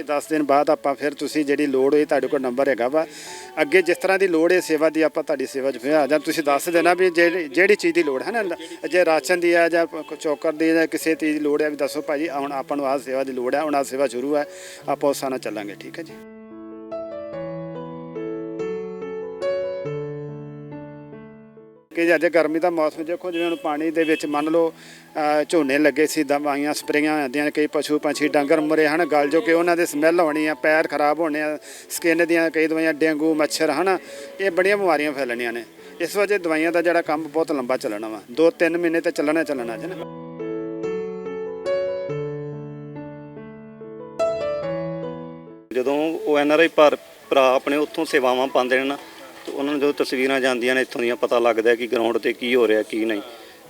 ਅੱਗੇ 10 ਦਿਨ ਬਾਅਦ ਆਪਾਂ ਫਿਰ ਤੁਸੀਂ ਜਿਹੜੀ ਲੋੜ ਹੋਈ ਤੁਹਾਡੇ ਕੋਲ ਨੰਬਰ ਹੈਗਾ ਵਾ। ਅੱਗੇ ਜਿਸ ਤਰ੍ਹਾਂ ਦੀ ਲੋੜ ਹੈ ਸੇਵਾ ਦੀ ਆਪਾਂ ਤੁਹਾਡੀ ਸੇਵਾ 'ਚ ਫਿਰ ਆ ਜਾਂ ਤੁਸੀਂ ਦੱਸ ਦੇਣਾ ਵੀ ਜਿਹੜੀ ਜਿਹੜੀ ਚੀਜ਼ ਦੀ ਲੋੜ ਹੈ ਨਾ, ਜੇ ਰਾਸ਼ਨ ਦੀ ਹੈ ਜਾਂ ਪ- ਚੋਕਰ ਦੀ ਜਾਂ ਕਿਸੇ ਚੀਜ਼ ਦੀ ਲੋੜ ਹੈ ਵੀ ਦੱਸੋ ਭਾਜੀ ਹੁਣ ਆਪਾਂ ਨੂੰ ਆਹ ਸੇਵਾ ਦੀ ਲੋੜ ਹੈ, ਹੁਣ ਆਹ ਸੇਵਾ ਸ਼ੁਰੂ ਹੈ। ਆਪਾਂ ਉਸ ਨਾਲ ਚੱਲਾਂਗੇ, ਠੀਕ ਹੈ ਜੀ। ਕਿ ਜੇ ਅੱਜ ਗਰਮੀ ਦਾ ਮੌਸਮ ਦੇਖੋ, ਜਿਵੇਂ ਹੁਣ ਪਾਣੀ ਦੇ ਵਿੱਚ ਮੰਨ ਲਓ ਝੋਨੇ ਲੱਗੇ ਸੀ, ਦਵਾਈਆਂ, ਸਪਰੇਆਂ ਆਉਂਦੀਆਂ ਕਈ ਪਸ਼ੂ ਪੰਛੀ ਡੰਗਰ ਮਰੇ ਹਨ, ਗਲ ਜੋ ਕਿ ਉਹਨਾਂ ਦੇ ਸਮੈਲ ਹੋਣੀ ਆ, ਪੈਰ ਖਰਾਬ ਹੋਣੇ ਆ, ਸਕਿਨ ਦੀਆਂ ਕਈ ਦਵਾਈਆਂ, ਡੇਂਗੂ, ਮੱਛਰ, ਹਨ, ਇਹ ਬੜੀਆਂ ਬਿਮਾਰੀਆਂ ਫੈਲਣੀਆਂ ਨੇ। ਇਸ ਵਜ੍ਹਾ ਦਵਾਈਆਂ ਦਾ ਜਿਹੜਾ ਕੰਮ ਬਹੁਤ ਲੰਬਾ ਚੱਲਣਾ ਵਾ। 2-3 ਮਹੀਨੇ ਤੇ ਚੱਲਣਾ ਚੱਲਣਾ ਜੀ ਜਦੋਂ ਉਹ ਐਨ ਆਰ ਆਈ ਭਰ ਭਰਾ ਆਪਣੇ ਉੱਥੋਂ ਸੇਵਾਵਾਂ ਪਾਉਂਦੇ ਨੇ ਨਾ ਤੇ ਉਹਨਾਂ ਨੂੰ ਜਦੋਂ ਤਸਵੀਰਾਂ ਜਾਂਦੀਆਂ ਨੇ, ਇੱਥੋਂ ਦੀਆਂ ਪਤਾ ਲੱਗਦਾ ਕਿ ਗਰਾਊਂਡ ਤੇ ਕੀ ਹੋ ਰਿਹਾ, ਕੀ ਨਹੀਂ।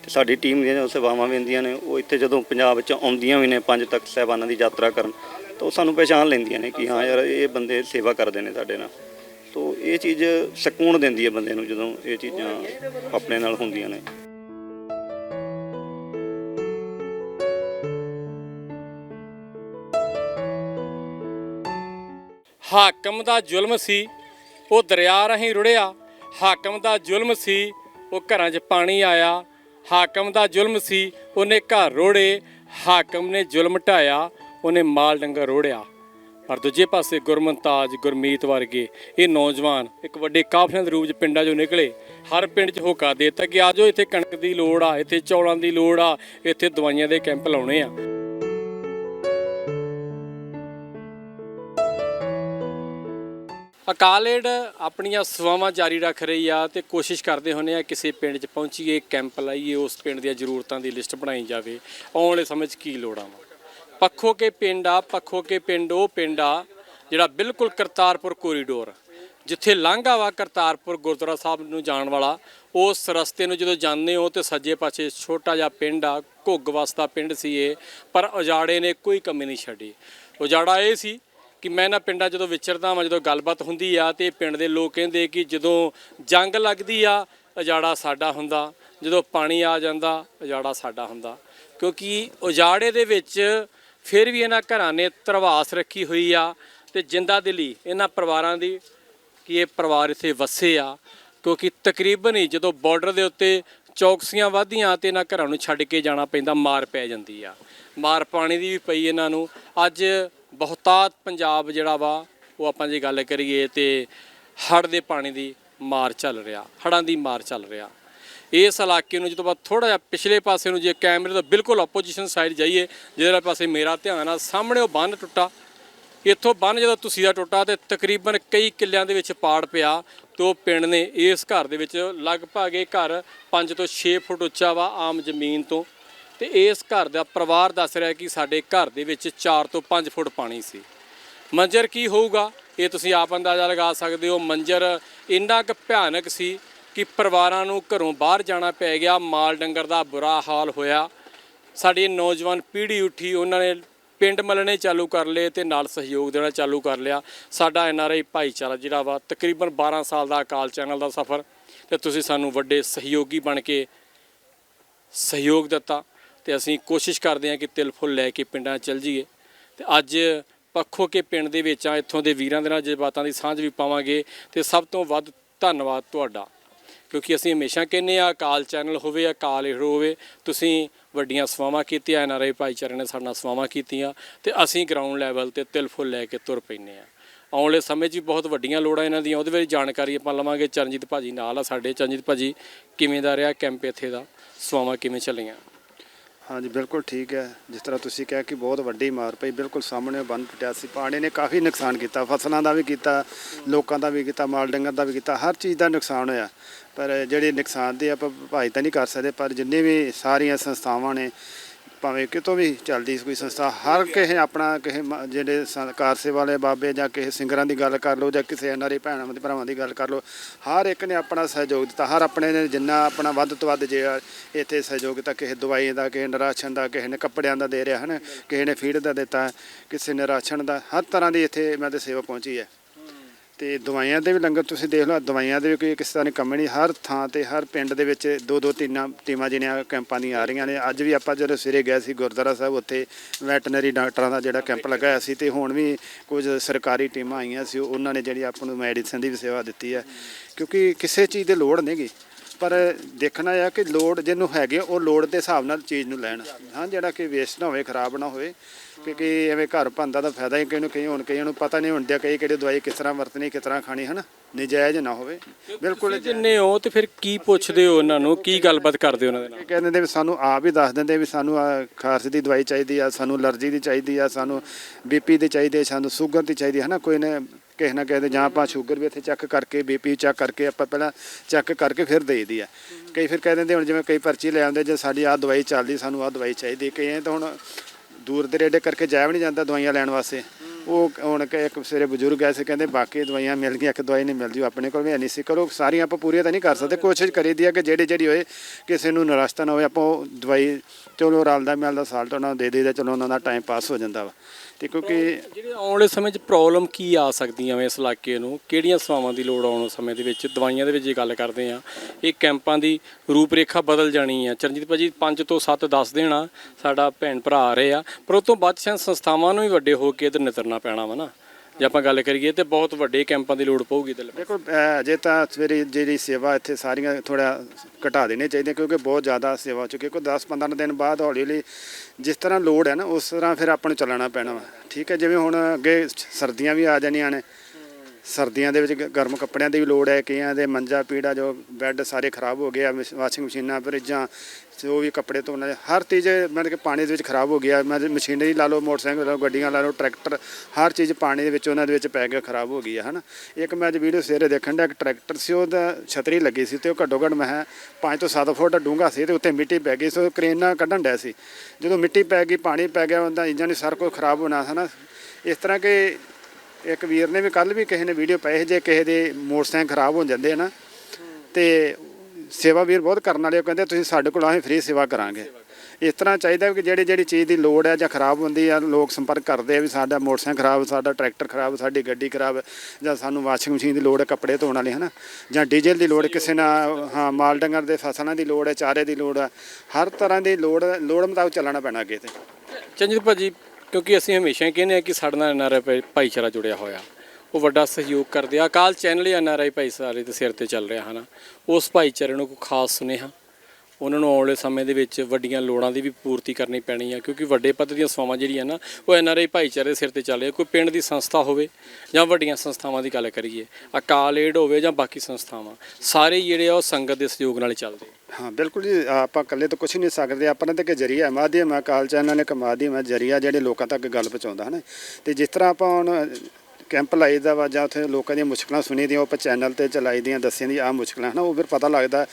ਤੇ ਸਾਡੀ ਟੀਮ ਦੀਆਂ ਜਦੋਂ ਸੇਵਾਵਾਂ ਵੀ ਹੁੰਦੀਆਂ ਨੇ, ਉਹ ਇੱਥੇ ਜਦੋਂ ਪੰਜਾਬ ਵਿੱਚ ਆਉਂਦੀਆਂ ਵੀ ਨੇ, ਪੰਜ ਤੱਕ ਸਹਿਬਾਨਾਂ ਦੀ ਯਾਤਰਾ ਕਰਨ, ਤਾਂ ਉਹ ਸਾਨੂੰ ਪਛਾਣ ਲੈਂਦੀਆਂ ਨੇ ਕਿ ਹਾਂ ਯਾਰ, ਇਹ ਬੰਦੇ ਸੇਵਾ ਕਰਦੇ ਨੇ ਸਾਡੇ ਨਾਲ। ਤੋ ਇਹ ਚੀਜ਼ ਸਕੂਨ ਦਿੰਦੀ ਹੈ ਬੰਦੇ ਨੂੰ ਜਦੋਂ ਇਹ ਚੀਜ਼ਾਂ ਆਪਣੇ ਨਾਲ ਹੁੰਦੀਆਂ ਨੇ। ਹਾਕਮ ਦਾ ਜ਼ੁਲਮ ਸੀ। ਉਹ ਦਰਿਆ ਰਾਹੀਂ ਰੁੜਿਆ। ਹਾਕਮ ਦਾ ਜ਼ੁਲਮ ਸੀ, ਉਹ ਘਰਾਂ 'ਚ ਪਾਣੀ ਆਇਆ। ਹਾਕਮ ਦਾ ਜ਼ੁਲਮ ਸੀ, ਉਹਨੇ ਘਰ ਰੋੜੇ। ਹਾਕਮ ਨੇ ਜ਼ੁਲਮ ਢਾਇਆ, ਉਹਨੇ ਮਾਲ ਡੰਗਰ ਰੋੜਿਆ। ਪਰ ਦੂਜੇ ਪਾਸੇ ਗੁਰਮਨਤਾਜ ਗੁਰਮੀਤ ਵਰਗੇ ਇਹ ਨੌਜਵਾਨ ਇੱਕ ਵੱਡੇ ਕਾਫ਼ਲੇ ਦੇ ਰੂਪ 'ਚ ਪਿੰਡਾਂ 'ਚੋਂ ਨਿਕਲੇ। ਹਰ ਪਿੰਡ 'ਚ ਹੋਕਾ ਦੇ ਦਿੱਤਾ ਕਿ ਆਜੋ ਇੱਥੇ ਕਣਕ ਦੀ ਲੋੜ ਆ, ਇੱਥੇ ਚੌਲਾਂ ਦੀ ਲੋੜ ਆ, ਇੱਥੇ ਦਵਾਈਆਂ ਦੇ ਕੈਂਪ ਲਾਉਣੇ ਆ। ਅਕਾਲ ਏਡ ਆਪਣੀਆਂ ਸੇਵਾਵਾਂ ਜਾਰੀ ਰੱਖ ਰਹੀ ਆ ਤੇ ਕੋਸ਼ਿਸ਼ ਕਰਦੇ ਹੁੰਦੇ ਆ ਕਿਸੇ ਪਿੰਡ 'ਚ ਪਹੁੰਚੀਏ, ਕੈਂਪ ਲਾਈਏ, ਉਸ ਪਿੰਡ ਦੀਆਂ ਜ਼ਰੂਰਤਾਂ ਦੀ ਲਿਸਟ ਬਣਾਈ ਜਾਵੇ। ਆਉਣ ਵਾਲੇ ਸਮੇਂ 'ਚ ਕੀ ਲੋੜਾਂ ਵਾ? ਪੱਖੋ ਕੇ ਪਿੰਡ ਆ, ਪੱਖੋ ਕੇ ਪਿੰਡ, ਉਹ ਪਿੰਡ ਆ ਜਿਹੜਾ ਬਿਲਕੁਲ ਕਰਤਾਰਪੁਰ ਕੋਰੀਡੋਰ ਜਿੱਥੇ ਲਾਂਘਾ ਵਾ ਕਰਤਾਰਪੁਰ ਗੁਰਦੁਆਰਾ ਸਾਹਿਬ ਨੂੰ ਜਾਣ ਵਾਲਾ, ਉਸ ਰਸਤੇ ਨੂੰ ਜਦੋਂ ਜਾਂਦੇ ਹੋ ਤੇ ਸੱਜੇ ਪਾਸੇ ਛੋਟਾ ਜਿਹਾ ਪਿੰਡ ਆ, ਘੁੱਗ ਵਸਦਾ ਪਿੰਡ ਸੀ ਇਹ, ਪਰ ਉਜਾੜੇ ਨੇ ਕੋਈ ਕਮੀ ਨਹੀਂ ਛੱਡੀ। ਉਜਾੜਾ ਇਹ ਸੀ ਕਿ ਮੈਂ ਨਾ ਪਿੰਡਾਂ ਜਦੋਂ ਵਿਚਰਦਾ ਵਾਂ, ਜਦੋਂ ਗੱਲਬਾਤ ਹੁੰਦੀ ਆ ਤੇ ਪਿੰਡ ਦੇ ਲੋਕ ਕਹਿੰਦੇ ਕਿ ਜਦੋਂ ਜੰਗ ਲੱਗਦੀ ਆ, ਉਜਾੜਾ ਸਾਡਾ ਹੁੰਦਾ। ਜਦੋਂ ਪਾਣੀ ਆ ਜਾਂਦਾ, ਉਜਾੜਾ ਸਾਡਾ ਹੁੰਦਾ। ਕਿਉਂਕਿ ਉਜਾੜੇ ਦੇ ਵਿੱਚ ਫਿਰ ਵੀ ਇਹਨਾਂ ਘਰਾਂ ਨੇ ਤਰਵਾਸ ਰੱਖੀ ਹੋਈ ਆ ਤੇ ਜਿੰਦਾ ਦਿਲੀ ਇਹਨਾਂ ਪਰਿਵਾਰਾਂ ਦੀ ਕਿ ਇਹ ਪਰਿਵਾਰ ਇੱਥੇ ਵਸੇ ਆ। ਕਿਉਂਕਿ ਤਕਰੀਬਨ ਹੀ ਜਦੋਂ ਬਾਰਡਰ ਦੇ ਉੱਤੇ ਚੌਕਸੀਆਂ ਵਾਧੀਆਂ ਤੇ ਇਹਨਾਂ ਘਰਾਂ ਨੂੰ ਛੱਡ ਕੇ ਜਾਣਾ ਪੈਂਦਾ, ਮਾਰ ਪੈ ਜਾਂਦੀ ਆ। ਮਾਰ ਪਾਣੀ ਦੀ ਵੀ ਪਈ ਇਹਨਾਂ ਨੂੰ। ਅੱਜ ਬਹੁਤਾਤ ਪੰਜਾਬ ਜਿਹੜਾ ਵਾ, ਉਹ ਆਪਾਂ ਜੇ ਗੱਲ ਕਰੀਏ ਤੇ ਹੜ੍ਹ ਦੇ ਪਾਣੀ ਦੀ ਮਾਰ ਚੱਲ ਰਿਹਾ, ਹੜ੍ਹਾਂ ਦੀ ਮਾਰ ਚੱਲ ਰਿਹਾ। ਇਸ ਇਲਾਕੇ ਨੂੰ ਜਦੋਂ ਆਪਾਂ ਥੋੜਾ ਜਿਹਾ ਪਿਛਲੇ ਪਾਸੇ ਨੂੰ ਜੇ ਕੈਮਰੇ ਦਾ ਬਿਲਕੁਲ ਆਪੋਜੀਸ਼ਨ ਸਾਈਡ ਜਾਈਏ, ਜਿਹਦੇ ਪਾਸੇ ਮੇਰਾ ਧਿਆਨ ਆ, ਸਾਹਮਣੇ ਉਹ ਬੰਨ ਟੁੱਟਾ। ਇੱਥੋਂ ਬੰਨ ਜਦੋਂ ਤੁਸੀਂ ਦਾ ਟੁੱਟਾ ਤੇ ਤਕਰੀਬਨ ਕਈ ਕਿੱਲਿਆਂ ਦੇ ਵਿੱਚ ਪਾੜ ਪਿਆ ਤੇ ਉਹ ਪਿੰਡ ਨੇ ਇਸ ਘਰ ਦੇ ਵਿੱਚ ਲਗਭਗ ਇਹ ਘਰ 5 ਤੋਂ 6 ਫੁੱਟ ਉੱਚਾ ਵਾ, ਆਮ ਜ਼ਮੀਨ ਤੋਂ। ਤੇ ਇਸ ਘਰ ਦਾ ਪਰਿਵਾਰ ਦੱਸ ਰਿਹਾ ਕਿ ਸਾਡੇ ਘਰ ਦੇ ਵਿੱਚ 4 ਤੋਂ 5 ਫੁੱਟ ਪਾਣੀ ਸੀ। ਮੰਜ਼ਰ ਕੀ ਹੋਊਗਾ? ਇਹ ਤੁਸੀਂ ਆਪ ਅੰਦਾਜ਼ਾ ਲਗਾ ਸਕਦੇ ਹੋ। ਮੰਜ਼ਰ ਇੰਨਾ ਕੁ ਭਿਆਨਕ ਸੀ ਕਿ ਪਰਿਵਾਰਾਂ ਨੂੰ ਘਰੋਂ ਬਾਹਰ ਜਾਣਾ ਪੈ ਗਿਆ। ਮਾਲ ਡੰਗਰ ਦਾ ਬੁਰਾ ਹਾਲ ਹੋਇਆ। ਸਾਡੀ ਨੌਜਵਾਨ ਪੀੜ੍ਹੀ ਉੱਠੀ। ਉਹਨਾਂ ਨੇ ਪਿੰਡ ਮਲਣੇ ਚਾਲੂ ਕਰ ਲਏ ਤੇ ਨਾਲ ਸਹਿਯੋਗ ਦੇਣਾ ਚਾਲੂ ਕਰ ਲਿਆ। ਸਾਡਾ ਐੱਨ ਆਰ ਆਈ ਭਾਈਚਾਰਾ ਜਿਹੜਾ ਵਾ, ਤਕਰੀਬਨ 12 ਸਾਲ ਦਾ ਅਕਾਲ ਚੈਨਲ ਦਾ ਸਫ਼ਰ ਤੇ ਤੁਸੀਂ ਸਾਨੂੰ ਵੱਡੇ ਸਹਿਯੋਗੀ ਬਣ ਕੇ ਸਹਿਯੋਗ ਦਿੱਤਾ। ਤੇ ਅਸੀਂ ਕੋਸ਼ਿਸ਼ ਕਰਦੇ ਹਾਂ ਕਿ ਤਿਲ ਫੁੱਲ ਲੈ ਕੇ ਪਿੰਡਾਂ 'ਚ ਚੱਲ ਜਾਈਏ। ਤੇ ਅੱਜ ਪੱਖੋ ਕੇ ਪਿੰਡ ਦੇ ਵਿੱਚ ਆ, ਇੱਥੋਂ ਦੇ ਵੀਰਾਂ ਦੇ ਨਾਲ ਜਜ਼ਬਾਤਾਂ ਦੀ ਸਾਂਝ ਵੀ ਪਾਵਾਂਗੇ ਤੇ ਸਭ ਤੋਂ ਵੱਧ ਧੰਨਵਾਦ ਤੁਹਾਡਾ। ਕਿਉਂਕਿ ਅਸੀਂ ਹਮੇਸ਼ਾ ਕਹਿੰਦੇ ਆ ਕਾਲ ਚੈਨਲ ਹੋਵੇ, ਅਕਾਲ ਹੀਰੋ ਹੋਵੇ, ਤੁਸੀਂ ਵੱਡੀਆਂ ਸਵਾਵਾਂ ਕੀਤੀਆਂ, ਐੱਨ ਆਰ ਆਈ ਭਾਈਚਾਰੇ ਨੇ ਸਾਡੇ ਨਾਲ ਸਵਾਵਾਂ ਕੀਤੀਆਂ ਤੇ ਅਸੀਂ ਗਰਾਊਂਡ ਲੈਵਲ ਤੇ ਤਿਲ ਫੁੱਲ ਲੈ ਕੇ ਤੁਰ ਪੈਨੇ ਆ ਆਉਣ ਵਾਲੇ ਸਮੇਂ 'ਚ ਵੀ ਬਹੁਤ ਵੱਡੀਆਂ ਲੋੜਾਂ ਇਹਨਾਂ ਦੀਆਂ, ਉਹਦੇ ਬਾਰੇ ਜਾਣਕਾਰੀ ਆਪਾਂ ਲਵਾਂਗੇ। ਚਰਨਜੀਤ ਭਾਜੀ ਨਾਲ ਆ ਸਾਡੇ। ਚਰਨਜੀਤ ਭਾਜੀ, ਕਿਵੇਂ ਦਾ ਰਿਹਾ ਕੈਂਪ ਇੱਥੇ ਦਾ? ਸਵਾਵਾਂ ਕਿਵੇਂ ਚੱਲੀਆਂ? ਹਾਂਜੀ, ਬਿਲਕੁਲ ਠੀਕ ਹੈ। ਜਿਸ ਤਰ੍ਹਾਂ ਤੁਸੀਂ ਕਿਹਾ ਕਿ ਬਹੁਤ ਵੱਡੀ ਮਾਰ ਪਈ, ਬਿਲਕੁਲ ਸਾਹਮਣੇ ਬੰਨ ਟੁੱਟਿਆ ਸੀ। ਪਾਣੀ ਨੇ ਕਾਫੀ ਨੁਕਸਾਨ ਕੀਤਾ, ਫਸਲਾਂ ਦਾ ਵੀ ਕੀਤਾ, ਲੋਕਾਂ ਦਾ ਵੀ ਕੀਤਾ, ਮਾਲ ਡੰਗਰ ਦਾ ਵੀ ਕੀਤਾ, ਹਰ ਚੀਜ਼ ਦਾ ਨੁਕਸਾਨ ਹੋਇਆ। ਪਰ ਜਿਹੜੇ ਨੁਕਸਾਨ ਦੇ ਆਪਾਂ ਭਾਈ ਤਾਂ ਨਹੀਂ ਕਰ ਸਕਦੇ, ਪਰ ਜਿੰਨੇ ਵੀ ਸਾਰੀਆਂ ਸੰਸਥਾਵਾਂ ਨੇ ਭਾਵੇਂ ਕਿਤੋਂ ਵੀ ਚੱਲਦੀ ਕੋਈ ਸੰਸਥਾ ਹਰ ਕਿਸੇ ਆਪਣਾ ਕਿਸੇ ਮ- ਜਿਹੜੇ ਸੰ- ਕਾਰ ਸੇਵਾ ਵਾਲੇ ਬਾਬੇ ਜਾਂ ਕਿਸੇ ਸਿੰਗਰਾਂ ਦੀ ਗੱਲ ਕਰ ਲਓ ਜਾਂ ਕਿਸੇ ਐਨਆਰਆਈ ਭੈਣਾਂ ਦੇ ਭਰਾਵਾਂ ਦੀ ਗੱਲ ਕਰ ਲਓ ਹਰ ਇੱਕ ਨੇ ਆਪਣਾ ਸਹਿਯੋਗ ਦਿੱਤਾ ਹਰ ਆਪਣੇ ਨੇ ਜਿੰਨਾ ਆਪਣਾ ਵੱਧ ਤੋਂ ਵੱਧ ਜੇ ਇੱਥੇ ਸਹਿਯੋਗ ਦਿੱਤਾ ਕਿਸੇ ਦਵਾਈ ਦਾ ਕਿਸੇ ਨੇ ਰਾਸ਼ਨ ਦਾ ਕਿਸੇ ਨੇ ਕੱਪੜਿਆਂ ਦਾ ਦੇ ਰਿਹਾ ਹਨ ਕਿਸੇ ਨੇ ਫੀਡ ਦਾ ਦਿੱਤਾ ਕਿਸੇ ਨੇ ਰਾਸ਼ਨ ਦਾ ਹਰ ਤਰ੍ਹਾਂ ਦੀ ਇੱਥੇ ਮੈਂ ਤੇ ਸੇਵਾ ਪਹੁੰਚੀ ਹੈ। ਤੇ ਦਵਾਈਆਂ ਦੇ ਵੀ ਲੰਗਰ ਤੁਸੀਂ ਦੇਖ ਲਓ ਦਵਾਈਆਂ ਦੇ ਵੀ ਕੋਈ ਕਿਸੇ ਤਰ੍ਹਾਂ ਦੀ ਕਮੀ ਨਹੀਂ ਹਰ ਥਾਂ ਤੇ ਹਰ ਪਿੰਡ ਦੇ ਵਿੱਚ ਦੋ ਦੋ ਤਿੰਨਾਂ ਟੀਮਾਂ ਜਿਹੜੀਆਂ ਕੈਂਪਾਂ ਦੀਆਂ ਆ ਰਹੀਆਂ ਨੇ। ਅੱਜ ਵੀ ਆਪਾਂ ਜਦੋਂ ਸਵੇਰੇ ਗਏ ਸੀ ਗੁਰਦੁਆਰਾ ਸਾਹਿਬ ਉੱਥੇ ਵੈਟਰਨਰੀ ਡਾਕਟਰਾਂ ਦਾ ਜਿਹੜਾ ਕੈਂਪ ਲਗਾਇਆ ਸੀ ਤੇ ਹੁਣ ਵੀ ਕੁਝ ਸਰਕਾਰੀ ਟੀਮਾਂ ਆਈਆਂ ਸੀ ਉਹਨਾਂ ਨੇ ਜਿਹੜੀ ਆਪਾਂ ਨੂੰ ਮੈਡੀਸਨ ਦੀ ਵੀ ਸੇਵਾ ਦਿੱਤੀ ਹੈ। ਕਿਉਂਕਿ ਕਿਸੇ ਚੀਜ਼ ਦੀ ਲੋੜ ਨਹੀਂਗੀ। ਪਰ ਦੇਖਣਾ ਆ ਕਿ ਲੋੜ ਜਿਹਨੂੰ ਹੈਗੇ ਉਹ ਲੋੜ ਦੇ ਹਿਸਾਬ ਨਾਲ ਚੀਜ਼ ਨੂੰ ਲੈਣ। ਹਾਂ ਜਿਹੜਾ ਕਿ ਵੇਸਟ ਨਾ ਹੋਵੇ ਖਰਾਬ ਨਾ ਹੋਵੇ ਕਿਉਂਕਿ ਐਵੇਂ ਘਰ ਭੰਦਾ ਦਾ ਫਾਇਦਾ ਹੀ ਕਿ ਇਹਨੂੰ ਕਈ ਹੁਣ ਕਈਆਂ ਨੂੰ ਪਤਾ ਨਹੀਂ ਹੁੰਦਿਆ ਕਈ ਕਿਹੜੀ ਦਵਾਈ ਕਿਸ ਤਰ੍ਹਾਂ ਵਰਤਣੀ ਕਿਸ ਤਰ੍ਹਾਂ ਖਾਣੀ ਹਨਾ? ਨਜਾਇਜ਼ ਨਾ ਹੋਵੇ। ਬਿਲਕੁਲ ਜਿੰਨੇ ਹੋ ਤੇ ਫਿਰ ਕੀ ਪੁੱਛਦੇ ਹੋ ਉਹਨਾਂ ਨੂੰ? ਕੀ ਗੱਲਬਾਤ ਕਰਦੇ ਹੋ ਉਹਨਾਂ ਦੇ ਨਾਲ? ਕਹਿੰਦੇ ਨੇ ਵੀ ਸਾਨੂੰ ਆਪ ਹੀ ਦੱਸ ਦਿੰਦੇ ਵੀ ਸਾਨੂੰ ਖਾਰਸ਼ ਦੀ ਦਵਾਈ ਚਾਹੀਦੀ ਆ ਸਾਨੂੰ ਅਲਰਜੀ ਦੀ ਚਾਹੀਦੀ ਆ ਸਾਨੂੰ ਬੀਪੀ ਦੀ ਚਾਹੀਦੀ ਆ ਸਾਨੂੰ ਸ਼ੂਗਰ ਦੀ ਚਾਹੀਦੀ ਆ ਹਨਾ? ਕੋਈ ਨੇ ਕਿਸੇ ਨਾ ਕਿਸੇ ਦੇ ਜਾਂ ਆਪਾਂ ਸ਼ੂਗਰ ਵੀ ਇੱਥੇ ਚੈੱਕ ਕਰਕੇ ਬੀਪੀ ਚੈੱਕ ਕਰਕੇ ਆਪਾਂ ਪਹਿਲਾਂ ਚੈੱਕ ਕਰਕੇ ਫਿਰ ਦੇਈਦੀ ਆ। ਕਈ ਫਿਰ ਕਹਿ ਦਿੰਦੇ ਹੁਣ ਜਿਵੇਂ ਕਈ ਪਰਚੀ ਲੈ ਆਉਂਦੇ ਜੇ ਸਾਡੀ ਆਹ ਦਵਾਈ ਚੱਲਦੀ, ਸਾਨੂੰ ਆਹ ਦਵਾਈ ਚਾਹੀਦੀ ਕਈ ਤਾਂ ਹੁਣ ਦੂਰ ਦਰੇਡੇ ਕਰਕੇ ਜਾਇਆ ਵੀ ਨਹੀਂ ਜਾਂਦਾ ਦਵਾਈਆਂ ਲੈਣ ਵਾਸਤੇ। ਉਹ ਹੁਣ ਕਿ ਇੱਕ ਸਵੇਰੇ ਬਜ਼ੁਰਗ ਐਸੇ ਕਹਿੰਦੇ ਬਾਕੀ ਦਵਾਈਆਂ ਮਿਲ ਗਈਆਂ, ਇੱਕ ਦਵਾਈ ਨਹੀਂ ਮਿਲ ਜੂ ਆਪਣੇ ਕੋਲ ਵੀ ਨਹੀਂ ਸੀ। ਕਰੋ, ਸਾਰੀਆਂ ਆਪਾਂ ਪੂਰੀਆਂ ਤਾਂ ਨਹੀਂ ਕਰ ਸਕਦੇ, ਕੋਸ਼ਿਸ਼ ਕਰੀਦੀ ਆ ਕਿ ਜਿਹੜੀ ਜਿਹੜੀ ਹੋਏ, ਕਿਸੇ ਨੂੰ ਨਿਰਾਸ਼ਤਾ ਨਾ ਹੋਵੇ ਆਪਾਂ ਉਹ ਦਵਾਈ, ਚਲੋ ਰਲਦਾ ਮਿਲਦਾ ਸਾਲਟ ਉਹਨਾਂ ਨੂੰ ਦੇ ਦੇਈਦਾ, ਚਲੋ ਉਹਨਾਂ ਦਾ ਟਾਈਮ ਪਾਸ ਹੋ ਜਾਂਦਾ ਵਾ। ਤੇ ਕਿਉਂਕਿ ਜਿਹੜੇ ਆਉਣ ਵਾਲੇ ਸਮੇਂ 'ਚ ਪ੍ਰੋਬਲਮ ਕੀ ਆ ਸਕਦੀਆਂ ਵੇ ਇਸ ਇਲਾਕੇ ਨੂੰ? ਕਿਹੜੀਆਂ ਸੇਵਾਵਾਂ ਦੀ ਲੋੜ ਆਉਣ ਵਾਲੇ ਸਮੇਂ ਦੇ ਵਿੱਚ? ਦਵਾਈਆਂ ਦੇ ਵਿੱਚ ਜੇ ਗੱਲ ਕਰਦੇ ਆ ਇਹ ਕੈਂਪਾਂ ਦੀ ਰੂਪਰੇਖਾ ਬਦਲ ਜਾਣੀ ਆ। ਚਰਨਜੀਤ ਭਾਜੀ 5 ਤੋਂ 7 ਦੱਸ ਦੇਣਾ, ਸਾਡਾ ਭੈਣ ਭਰਾ ਆ ਰਹੇ ਆ, ਪਰ ਉਹ ਤੋਂ ਬਾਅਦ ਸ਼ਾਇਦ ਸੰਸਥਾਵਾਂ ਨੂੰ ਵੀ ਵੱਡੇ ਹੋ ਕੇ ਇਧਰ ਨਿਤਰਨਾ ਪੈਣਾ ਵਾ ਨਾ। ਜੇ ਆਪਾਂ ਗੱਲ ਕਰੀਏ ਤੇ ਬਹੁਤ ਵੱਡੇ ਕੈਂਪਾਂ ਦੀ ਲੋੜ ਪਊਗੀ ਤੇ ਦੇਖੋ, ਅਹ, ਅਜੇ ਤਾਂ ਸਵੇਰੇ ਜਿਹੜੀ ਸੇਵਾ ਇੱਥੇ ਸਾਰੀਆਂ ਥੋੜਾ ਘਟਾ ਦੇਣੀ ਚਾਹੀਦੇ ਕਿਉਂਕਿ ਬਹੁਤ ਜ਼ਿਆਦਾ ਸੇਵਾ ਹੋ ਚੁੱਕੀ ਹੈ। ਕੋਈ 10-15 ਦਿਨ ਬਾਅਦ ਹੌਲੀ ਹੌਲੀ ਜਿਸ ਤਰ੍ਹਾਂ ਲੋਡ ਹੈ ਨਾ, ਉਸ ਤਰ੍ਹਾਂ ਫਿਰ ਆਪਾਂ ਨੂੰ ਚੱਲਣਾ ਪੈਣਾ ਵਾ। ਠੀਕ ਹੈ, ਜਿਵੇਂ ਹੁਣ ਅੱਗੇ ਸਰਦੀਆਂ ਵੀ ਆ ਜਾਣੀਆਂ ਨੇ ਸਰਦੀਆਂ ਦੇ ਵਿੱਚ ਗਰਮ ਕੱਪੜਿਆਂ ਦੀ ਵੀ ਲੋੜ ਹੈ, ਕਈਆਂ ਦੇ ਮੰਜਾ, ਪੀੜਾ ਜੋ ਬੈੱਡ ਸਾਰੇ ਖਰਾਬ ਹੋ ਗਏ ਆ ਵਾਸ਼ਿੰਗ ਮਸ਼ੀਨਾਂ, ਫਰਿੱਜਾਂ ਜੋ ਵੀ ਕੱਪੜੇ ਧੋਣ ਵਾਲੇ। ਹਰ ਚੀਜ਼ ਮਤਲਬ ਕਿ ਪਾਣੀ ਦੇ ਵਿੱਚ ਖਰਾਬ ਹੋ ਗਿਆ ਮਤਲਬ ਮਸ਼ੀਨਰੀ ਲਾ ਲਓ, ਮੋਟਰਸਾਈਕਲ ਲਾ ਲਓ, ਗੱਡੀਆਂ ਲਾ ਲਓ, ਟਰੈਕਟਰ, ਹਰ ਚੀਜ਼ ਪਾਣੀ ਦੇ ਵਿੱਚ ਉਹਨਾਂ ਦੇ ਵਿੱਚ ਪੈ ਕੇ ਖਰਾਬ ਹੋ ਗਈ ਹੈ ਹਨਾ? ਇੱਕ ਮੈਂ ਅੱਜ ਵੀਡੀਓ ਸਵੇਰੇ ਦੇਖਣ ਦਾ ਇੱਕ ਟਰੈਕਟਰ ਸੀ, ਉਹਦਾ ਛਤਰੀ ਲੱਗੀ ਸੀ ਤੇ ਉਹ ਘੱਟੋ ਘੱਟ ਮੈਂ 5 ਤੋਂ 7 ਫੁੱਟ ਡੂੰਘਾ ਸੀ ਤੇ ਉੱਤੇ ਮਿੱਟੀ ਪੈ ਗਈ ਸੋ ਕ੍ਰੇਨ ਨਾਲ ਕੱਢਣ ਡਿਆ ਸੀ। ਜਦੋਂ ਮਿੱਟੀ ਪੈ ਗਈ, ਪਾਣੀ ਪੈ ਗਿਆ, ਉਹਦਾ ਇੰਜਨ ਹੀ ਸਾਰਾ ਕੁਝ ਖਰਾਬ ਹੋਣਾ, ਹਨਾ? ਇਸ ਤਰ੍ਹਾਂ ਕਿ ਇੱਕ ਵੀਰ ਨੇ ਵੀ ਕੱਲ ਵੀ ਕਿਸੇ ਨੇ ਵੀਡੀਓ ਪਾਈ ਸੀ, ਜੇ ਕਿਸੇ ਦੇ ਮੋਟਰਸਾਈਕਲ ਖਰਾਬ ਹੋ ਜਾਂਦੇ ਆ ਨਾ ਤੇ ਸੇਵਾ ਵੀਰ ਬਹੁਤ ਕਰਨ ਵਾਲੇ ਉਹ ਕਹਿੰਦੇ ਤੁਸੀਂ ਸਾਡੇ ਕੋਲ ਆਏ ਫ੍ਰੀ ਸੇਵਾ ਕਰਾਂਗੇ। ਇਸ ਤਰ੍ਹਾਂ ਚਾਹੀਦਾ ਕਿ ਜਿਹੜੀ ਜਿਹੜੀ ਚੀਜ਼ ਦੀ ਲੋੜ ਹੈ ਜਾਂ ਖਰਾਬ ਹੁੰਦੀ ਆ ਲੋਕ ਸੰਪਰਕ ਕਰਦੇ ਆ ਵੀ ਸਾਡਾ ਮੋਟਰਸਾਈਕਲ ਖਰਾਬ ਸਾਡਾ ਟਰੈਕਟਰ ਖਰਾਬ ਸਾਡੀ ਗੱਡੀ ਖਰਾਬ ਜਾਂ ਸਾਨੂੰ ਵਾਸ਼ਿੰਗ ਮਸ਼ੀਨ ਦੀ ਲੋੜ ਹੈ ਕੱਪੜੇ ਧੋਣ ਵਾਲੀ ਹਨਾ? ਜਾਂ ਡੀਜ਼ਲ ਦੀ ਲੋੜ ਕਿਸੇ ਨਾਲ ਹਾਂ ਮਾਲ ਡੰਗਰ ਦੇ ਫਸਲਾਂ ਦੀ ਲੋੜ ਹੈ ਚਾਰੇ ਦੀ ਲੋੜ ਹੈ ਹਰ ਤਰ੍ਹਾਂ ਦੀ ਲੋੜ ਲੋੜ ਮੁਤਾਬਕ ਚੱਲਣਾ ਪੈਣਾ ਅੱਗੇ ਤੇ। ਚੰਜਿਤ ਭਾਜੀ ਕਿਉਂਕਿ ਅਸੀਂ ਹਮੇਸ਼ਾ ਹੀ ਕਹਿੰਦੇ ਆ ਕਿ ਸਾਡੇ ਨਾਲ ਐਨਆਰਆਈ ਭਾਈਚਾਰਾ ਜੁੜਿਆ ਹੋਇਆ। ਉਹ ਵੱਡਾ ਸਹਿਯੋਗ ਕਰਦੇ ਆ। ਅਕਾਲ ਚੈਨਲ ਹੀ ਐਨਆਰਆਈ ਭਾਈਚਾਰੇ ਦੇ ਸਿਰ ਤੇ ਚੱਲ ਰਿਹਾ, ਹਨਾ। ਉਸ ਭਾਈਚਾਰੇ ਨੂੰ ਕੋਈ ਖਾਸ ਸੁਨੇਹਾ? ਉਹਨਾਂ ਨੂੰ ਆਉਣ ਵਾਲੇ ਸਮੇਂ ਦੇ ਵਿੱਚ ਵੱਡੀਆਂ ਲੋੜਾਂ ਦੀ ਵੀ ਪੂਰਤੀ ਕਰਨੀ ਪੈਣੀ ਆ, ਕਿਉਂਕਿ ਵੱਡੇ ਪੱਧਰ ਦੀਆਂ ਸੇਵਾਵਾਂ ਜਿਹੜੀਆਂ ਨਾ, ਉਹ ਐਨਆਰਆਈ ਭਾਈਚਾਰੇ ਦੇ ਸਿਰ ਤੇ ਚੱਲੇ ਕੋਈ ਪਿੰਡ ਦੀ ਸੰਸਥਾ ਹੋਵੇ ਜਾਂ ਵੱਡੀਆਂ ਸੰਸਥਾਵਾਂ ਦੀ ਗੱਲ ਕਰੀਏ, ਅਕਾਲ ਏਡ ਹੋਵੇ ਜਾਂ ਬਾਕੀ ਸੰਸਥਾਵਾਂ, ਸਾਰੇ ਜਿਹੜੇ ਆ ਉਹ ਸੰਗਤ ਦੇ ਸਹਿਯੋਗ ਨਾਲ ਹੀ ਚੱਲਦੇ ਹਾਂ, ਬਿਲਕੁਲ ਜੀ, ਆਪਾਂ ਇਕੱਲੇ ਤਾਂ ਕੁਝ ਨਹੀਂ ਸਕਦੇ, ਆਪਣਾ ਤਾਂ ਇੱਕ ਜਰੀਆ ਹੈ, ਮਾਧਿਅਮ ਹੈ ਕਾਲ ਚੈਨਲ ਨੇ ਇੱਕ ਮਾਧਿਅਮ ਹੈ, ਜਰੀਆ ਜਿਹੜੇ ਲੋਕਾਂ ਤੱਕ ਗੱਲ ਪਹੁੰਚਾਉਂਦਾ ਹੈ ਨਾ ਤੇ ਜਿਸ ਤਰ੍ਹਾਂ ਆਪਾਂ ਹੁਣ ਕੈਂਪ ਲਾਈਦਾ ਵਾ, ਜਾਂ ਉੱਥੇ ਲੋਕਾਂ ਦੀਆਂ ਮੁਸ਼ਕਲਾਂ ਸੁਣੀਦੀਆਂ ਉਹ ਆਪਾਂ ਚੈਨਲ ਤੇ ਚਲਾਈ ਦੀਆਂ ਦੱਸੀਆਂ ਦੀ ਆ ਮੁਸ਼ਕਲਾਂ, ਹਨਾ, ਉਹ ਫਿਰ ਪਤਾ ਲੱਗਦਾ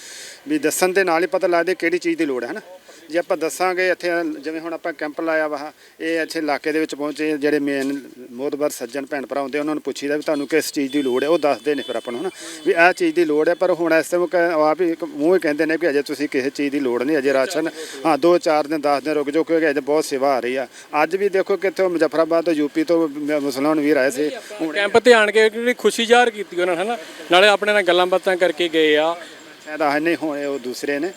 ਵੀ ਦੱਸਣ ਦੇ ਨਾਲ ਹੀ ਪਤਾ ਲੱਗਦਾ ਕਿਹੜੀ ਚੀਜ਼ ਦੀ ਲੋੜ ਹੈ, ਹਨਾ। ਜੇ ਆਪਾਂ ਦੱਸਾਂਗੇ ਇੱਥੇ ਜਿਵੇਂ ਹੁਣ ਆਪਾਂ ਕੈਂਪ ਲਾਇਆ ਵਾ ਇਹ ਇੱਥੇ ਇਲਾਕੇ ਦੇ ਵਿੱਚ ਪਹੁੰਚੇ ਜਿਹੜੇ ਮੇਨ ਮੋਦਬਰ ਸੱਜਣ ਭੈਣ ਭਰਾ ਹੁੰਦੇ ਉਹਨਾਂ ਨੂੰ ਪੁੱਛੀਦਾ ਵੀ ਤੁਹਾਨੂੰ ਕਿਸ ਚੀਜ਼ ਦੀ ਲੋੜ ਹੈ ਉਹ ਦੱਸਦੇ ਨੇ ਫਿਰ ਆਪਾਂ ਨੂੰ ਹਨਾ ਵੀ ਆਹ ਚੀਜ਼ ਦੀ ਲੋੜ ਹੈ ਪਰ ਹੁਣ ਇਸ ਟਾਈਮ ਆਪ ਹੀ ਇੱਕ ਮੂੰਹ ਹੀ ਕਹਿੰਦੇ ਨੇ ਕਿ ਅਜੇ ਤੁਸੀਂ ਕਿਸੇ ਚੀਜ਼ ਦੀ ਲੋੜ ਨਹੀਂ ਅਜੇ ਰਾਸ਼ਨ ਹਾਂ 2-4 ਦਿਨ 10 ਦਿਨ ਰੁਕ ਜਾਓ ਕਿਉਂਕਿ ਅਜੇ ਬਹੁਤ ਸੇਵਾ ਆ ਰਹੀ ਆ। ਅੱਜ ਵੀ ਦੇਖੋ ਕਿੱਥੋਂ ਮੁਜ਼ੱਫਰਾਬਾਦ ਤੋਂ ਯੂਪੀ ਤੋਂ ਮੁਸਲਮਾਨ ਵੀਰ ਆਏ ਸੀ। ਕੈਂਪ ਤੇ ਆਣ ਕੇ ਜਿਹੜੀ ਖੁਸ਼ੀ ਜ਼ਾਹਰ ਕੀਤੀ ਉਹਨਾਂ ਨੇ ਹਨਾ? ਨਾਲੇ ਆਪਣੇ ਨਾਲ ਗੱਲਾਂ ਬਾਤਾਂ ਕਰਕੇ ਗਏ ਆ। ਸ਼ਾਇਦ ਆਹ ਨਹੀਂ ਹੋਣੇ ਉਹ ਦੂਸਰੇ ਨੇ।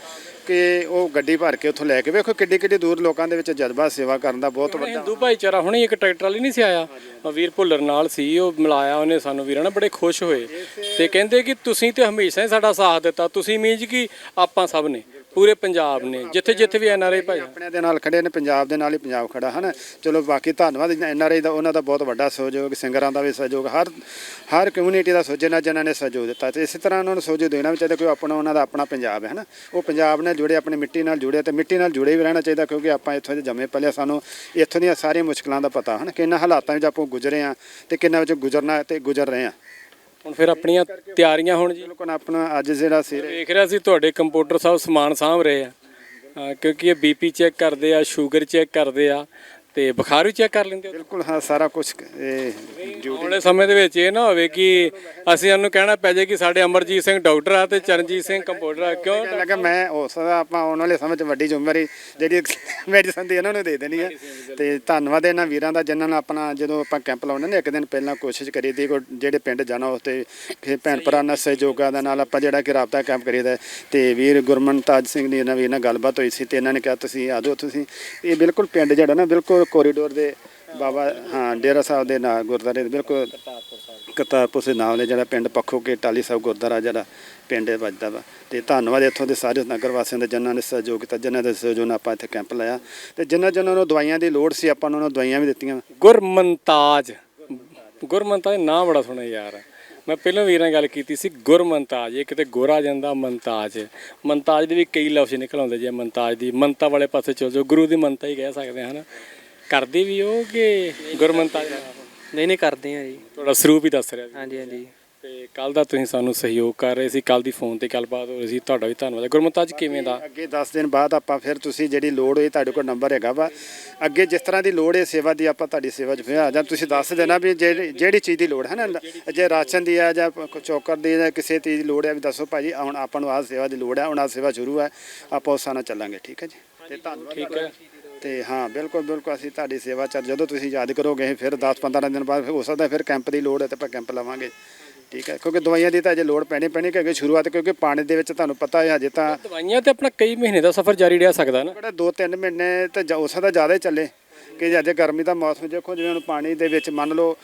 ਕਿ ਉਹ ਗੱਡੀ ਭਰ ਕੇ ਉੱਥੋਂ ਲੈ ਕੇ ਵੇਖੋ ਕਿੱਡੀ ਕਿੱਡੀ ਦੂਰ ਲੋਕਾਂ ਦੇ ਵਿੱਚ ਜਜ਼ਬਾ ਸੇਵਾ ਕਰਨ ਦਾ ਬਹੁਤ ਵੱਡਾ ਹਿੰਦੂ ਭਾਈਚਾਰਾ ਹੁਣੇ ਇੱਕ ਟਰੈਕਟਰ ਵਾਲੀ ਨਹੀਂ ਸੀ ਆਇਆ। ਵੀਰ ਭੁੱਲਰ ਨਾਲ ਸੀ ਉਹ ਮਿਲਾਇਆ ਉਹਨੇ ਸਾਨੂੰ ਵੀਰਾਂ ਨਾਲ ਬੜੇ ਖੁਸ਼ ਹੋਏ। ਤੇ ਕਹਿੰਦੇ ਕਿ ਤੁਸੀਂ ਤੇ ਹਮੇਸ਼ਾ ਹੀ ਸਾਡਾ ਸਾਥ ਦਿੱਤਾ ਤੁਸੀਂ ਮੀਨਜ ਕਿ ਆਪਾਂ ਸਭ ਨੇ। ਪੂਰੇ ਪੰਜਾਬ ਨੇ ਜਿੱਥੇ ਜਿੱਥੇ ਵੀ ਐਨਆਰਆਈ ਭਾਈ ਆਪਣੇ ਦੇ ਨਾਲ ਖੜੇ ਨੇ ਪੰਜਾਬ ਦੇ ਨਾਲ ਹੀ ਪੰਜਾਬ ਖੜਾ ਹਨ? ਚਲੋ ਬਾਕੀ ਧੰਨਵਾਦ ਐਨਆਰਆਈ ਦਾ ਉਹਨਾਂ ਦਾ ਬਹੁਤ ਵੱਡਾ ਸਹਿਯੋਗ ਸਿੰਗਰਾਂ ਦਾ ਵੀ ਸਹਿਯੋਗ ਹਰ ਹਰ ਕਮਿਊਨਿਟੀ ਦਾ ਸੋਜਣਾ ਜਿਨ੍ਹਾਂ ਨੇ ਸਹਿਯੋਗ ਦਿੱਤਾ ਤੇ ਇਸੇ ਤਰ੍ਹਾਂ ਉਹਨਾਂ ਨੂੰ ਸਹਿਯੋਗ ਦੇਣਾ ਵੀ ਚਾਹੀਦਾ ਕਿ ਉਹ ਆਪਣਾ ਉਹਨਾਂ ਦਾ ਆਪਣਾ ਪੰਜਾਬ ਹੈ ਹਨਾ? ਉਹ ਪੰਜਾਬ ਨਾਲ ਜੁੜੇ ਆਪਣੀ ਮਿੱਟੀ ਨਾਲ ਜੁੜੇ ਤੇ ਮਿੱਟੀ ਨਾਲ ਜੁੜੇ ਵੀ ਰਹਿਣਾ ਚਾਹੀਦਾ ਕਿਉਂਕਿ ਆਪਾਂ ਇੱਥੋਂ ਦੇ ਜੰਮੇ ਪਲੇ ਸਾਨੂੰ ਇੱਥੋਂ ਦੀਆਂ ਸਾਰੀਆਂ ਮੁਸ਼ਕਲਾਂ ਦਾ ਪਤਾ ਹਨ? ਕਿੰਨਾ ਹਾਲਾਤਾਂ ਵਿੱਚ ਆਪਾਂ ਗੁਜ਼ਰੇ ਆ ਤੇ ਕਿੰਨਾ ਵਿੱਚ ਗੁਜ਼ਰਨਾ ਤੇ ਗੁਜ਼ਰ ਰਹੇ ਆ ਹੁਣ ਫਿਰ ਆਪਣੀਆਂ ਤਿਆਰੀਆਂ ਹੁਣ ਜੀ। ਬਿਲਕੁਲ ਆਪਣਾ ਅੱਜ ਜਿਹੜਾ ਸਿਰ ਦੇਖ ਰਿਹਾ ਸੀ ਤੁਹਾਡੇ ਕੰਪਿਊਟਰ ਸਾਹਿਬ ਸਮਾਨ ਸਾਂਭ ਰਹੇ ਆ। ਕਿਉਂਕਿ ਇਹ ਬੀਪੀ ਚੈੱਕ ਕਰਦੇ ਆ ਸ਼ੂਗਰ ਚੈੱਕ ਕਰਦੇ ਆ। ਤੇ ਬੁਖਾਰ ਵੀ ਚੈੱਕ ਕਰ ਲੈਂਦੇ ਹੋ? ਬਿਲਕੁਲ ਹਾਂ ਸਾਰਾ ਕੁਝ ਆਉਣੇ ਸਮੇਂ ਦੇ ਵਿੱਚ ਇਹ ਨਾ ਹੋਵੇ ਕਿ ਅਸੀਂ ਉਹਨੂੰ ਕਹਿਣਾ ਪੈ ਜਾਏ ਕਿ ਸਾਡੇ ਅਮਰਜੀਤ ਸਿੰਘ ਡਾਕਟਰ ਆ ਤੇ ਚਰਨਜੀਤ ਸਿੰਘ ਕੰਪਾਊਂਡਰ ਆ। ਕਿਉਂ ਲੱਗਾ ਮੈਂ ਹੋ ਸਕਦਾ ਆਪਾਂ ਆਉਣ ਵਾਲੇ ਸਮੇਂ 'ਚ ਵੱਡੀ ਜ਼ਿੰਮੇਵਾਰੀ ਜਿਹੜੀ ਮੈਡੀਸਨ ਦੀ ਇਹਨਾਂ ਨੂੰ ਦੇ ਦੇਣੀ ਹੈ ਤੇ ਧੰਨਵਾਦ ਇਹਨਾਂ ਵੀਰਾਂ ਦਾ ਜਿਨ੍ਹਾਂ ਨੇ ਆਪਣਾ ਜਦੋਂ ਆਪਾਂ ਕੈਂਪ ਲਾਉਂਦੇ ਨੇ ਇੱਕ ਦਿਨ ਪਹਿਲਾਂ ਕੋਸ਼ਿਸ਼ ਕਰੀ ਦੀ ਕੋਈ ਜਿਹੜੇ ਪਿੰਡ ਜਾਣਾ ਉਸ ਤੇ ਭੈਣ ਭਰਾ ਨਾਲ ਸਹਿਯੋਗਾਂ ਦਾ ਨਾਲ ਆਪਾਂ ਜਿਹੜਾ ਕਿ ਰਾਬਤਾ ਕੈਂਪ ਕਰੀਦਾ। ਤੇ ਵੀਰ ਗੁਰਮਨ ਤਾਜ ਸਿੰਘ ਨੇ ਇਹਨਾਂ ਵੀਰ ਨਾਲ ਗੱਲਬਾਤ ਹੋਈ ਸੀ ਤੇ ਇਹਨਾਂ ਨੇ ਕਿਹਾ ਤੁਸੀਂ ਆ ਜਾਓ ਤੁਸੀਂ। ਇਹ ਬਿਲਕੁਲ ਪਿੰਡ ਜਿਹੜਾ ਨਾ ਬਿਲਕੁਲ ਕੋਰੀਡੋਰ ਦੇ ਬਾਬਾ, ਹਾਂ, ਡੇਰਾ ਸਾਹਿਬ ਦੇ ਨਾਲ ਗੁਰਦਾਰੇ ਦੇ, ਬਿਲਕੁਲ ਕਰਤਾਰਪੁਰ ਦੇ ਨਾਮ ਨੇ ਜਿਹੜਾ ਪਿੰਡ ਪੱਖੋ ਕੇ ਟਾਲੀ ਸਾਹਿਬ ਗੁਰਦੁਆਰਾ ਜਿਹੜਾ ਪਿੰਡ ਵੱਜਦਾ ਵਾ। ਤੇ ਧੰਨਵਾਦ ਇੱਥੋਂ ਦੇ ਸਾਰੇ ਨਗਰ ਵਾਸੀਆਂ ਦਾ ਜਿਨ੍ਹਾਂ ਨੇ ਸਹਿਯੋਗ ਕੀਤਾ ਜਿਨ੍ਹਾਂ ਦੇ ਸਹਿਯੋਗ ਨਾਲ ਆਪਾਂ ਇੱਥੇ ਕੈਂਪ ਲਾਇਆ। ਤੇ ਜਿਨ੍ਹਾਂ ਜਿਨ੍ਹਾਂ ਨੂੰ ਦਵਾਈਆਂ ਦੀ ਲੋੜ ਸੀ, ਆਪਾਂ ਉਹਨਾਂ ਨੂੰ ਦਵਾਈਆਂ ਵੀ ਦਿੱਤੀਆਂ। ਗੁਰਮਨਤਾਜ ਗੁਰਮਨਤਾਜ ਨਾਂ ਬੜਾ ਸੋਹਣਾ ਯਾਰ ਮੈਂ ਪਹਿਲਾਂ ਵੀਰਾਂ ਨਾਲ ਗੱਲ ਕੀਤੀ ਸੀ ਗੁਰਮਨਤਾਜ ਇਹ ਕਿਤੇ ਗੋਰਾ ਜਾਂਦਾ ਮਨਤਾਜ ਮੰਤਾਜ ਦੇ ਵੀ ਕਈ ਲਫ਼ਜ਼ ਨਿਕਲ ਆਉਂਦੇ ਜੇ ਮਨਤਾਜ ਦੀ। ਮੰਤਾ ਵਾਲੇ ਪਾਸੇ ਚਲ ਜਾਓ, ਗੁਰੂ ਦੀ ਮੰਤਾ ਹੀ ਕਹਿ ਸਕਦੇ ਹਨ? ਕਰਦੇ ਵੀ ਹੋ ਕਿ ਗੁਰਮਨਤਾਜ ਨਹੀਂ ਨਹੀਂ ਕਰਦੇ ਆ ਜੀ। ਤੁਹਾਡਾ ਸਰੂਪ ਹੀ ਦੱਸ ਰਿਹਾ ਸੀ। ਹਾਂਜੀ ਹਾਂਜੀ। ਤੇ ਕੱਲ ਦਾ ਤੁਸੀਂ ਸਾਨੂੰ ਸਹਿਯੋਗ ਕਰ ਰਹੇ ਸੀ ਕੱਲ ਦੀ ਫੋਨ ਤੇ ਗੱਲਬਾਤ ਹੋ ਰਹੀ ਸੀ ਤੁਹਾਡਾ ਵੀ ਧੰਨਵਾਦ। ਗੁਰਮਨਤਾਜ ਕਿਵੇਂ ਦਾ? ਅੱਗੇ 10 ਦਿਨ ਬਾਅਦ ਆਪਾਂ ਫਿਰ ਤੁਸੀਂ ਜਿਹੜੀ ਲੋੜ ਹੋਈ ਤੁਹਾਡੇ ਕੋਲ ਨੰਬਰ ਹੈਗਾ ਵਾ। ਅੱਗੇ ਜਿਸ ਤਰ੍ਹਾਂ ਦੀ ਲੋੜ ਹੈ ਸੇਵਾ ਦੀ ਆਪਾਂ ਤੁਹਾਡੀ ਸੇਵਾ 'ਚ ਫਿਰ ਆ ਜਾਂ ਤੁਸੀਂ ਦੱਸ ਦੇਣਾ ਵੀ ਜਿਹੜੀ ਜਿਹੜੀ ਚੀਜ਼ ਦੀ ਲੋੜ ਹੈ ਨਾ ਜੇ ਰਾਸ਼ਨ ਦੀ ਹੈ ਜਾਂ ਚੌਕਰ ਦੀ ਜਾਂ ਕਿਸੇ ਚੀਜ਼ ਦੀ ਲੋੜ ਹੈ ਵੀ ਦੱਸੋ ਭਾਜੀ ਹੁਣ ਆਪਾਂ ਨੂੰ ਆਹ ਸੇਵਾ ਦੀ ਲੋੜ ਹੈ ਹੁਣ ਆਹ ਸੇਵਾ ਸ਼ੁਰੂ ਹੈ ਆਪਾਂ ਉਸ ਨਾਲ ਚੱਲਾਂਗੇ ਠੀਕ ਹੈ ਜੀ? ਤੇ ਧੰਨਵਾਦ ਠੀਕ ਹੈ। ਤੇ ਹਾਂ ਬਿਲਕੁਲ ਬਿਲਕੁਲ ਅਸੀਂ ਤੁਹਾਡੀ ਸੇਵਾ ਚ ਜਦੋਂ ਤੁਸੀਂ ਯਾਦ ਕਰੋਗੇ ਫਿਰ 10 15 ਦਿਨ ਬਾਅਦ ਫਿਰ ਹੋ ਸਕਦਾ ਫਿਰ ਕੈਂਪ ਦੀ ਲੋੜ ਹੈ ਤੇ ਆਪਾਂ ਕੈਂਪ ਲਵਾਂਗੇ। ਠੀਕ ਹੈ ਕਿਉਂਕਿ ਦਵਾਈਆਂ ਦੀ ਤਾਂ ਅਜੇ ਲੋੜ ਪੈਣੀ ਪੈਣੀ ਕਿਉਂਕਿ ਸ਼ੁਰੂਆਤ ਕਿਉਂਕਿ ਪਾਣੀ ਦੇ ਵਿੱਚ ਤੁਹਾਨੂੰ ਪਤਾ ਹੈ ਹਜੇ ਤਾਂ ਦਵਾਈਆਂ ਤੇ ਆਪਣਾ ਕਈ ਮਹੀਨੇ ਦਾ ਸਫ਼ਰ ਜਾਰੀ ਰਹਿ ਸਕਦਾ ਨਾ। ਕਿਹੜਾ 2-3 ਮਹੀਨੇ ਤੇ ਹੋ ਸਕਦਾ ਜ਼ਿਆਦਾ ਹੀ ਚੱਲੇ। ਕਿ ਅਜੇ ਗਰਮੀ ਦਾ ਮੌਸਮ ਦੇਖੋ, ਜਿਵੇਂ ਹੁਣ ਪਾਣੀ ਦੇ ਵਿੱਚ ਮੰਨ ਲਓ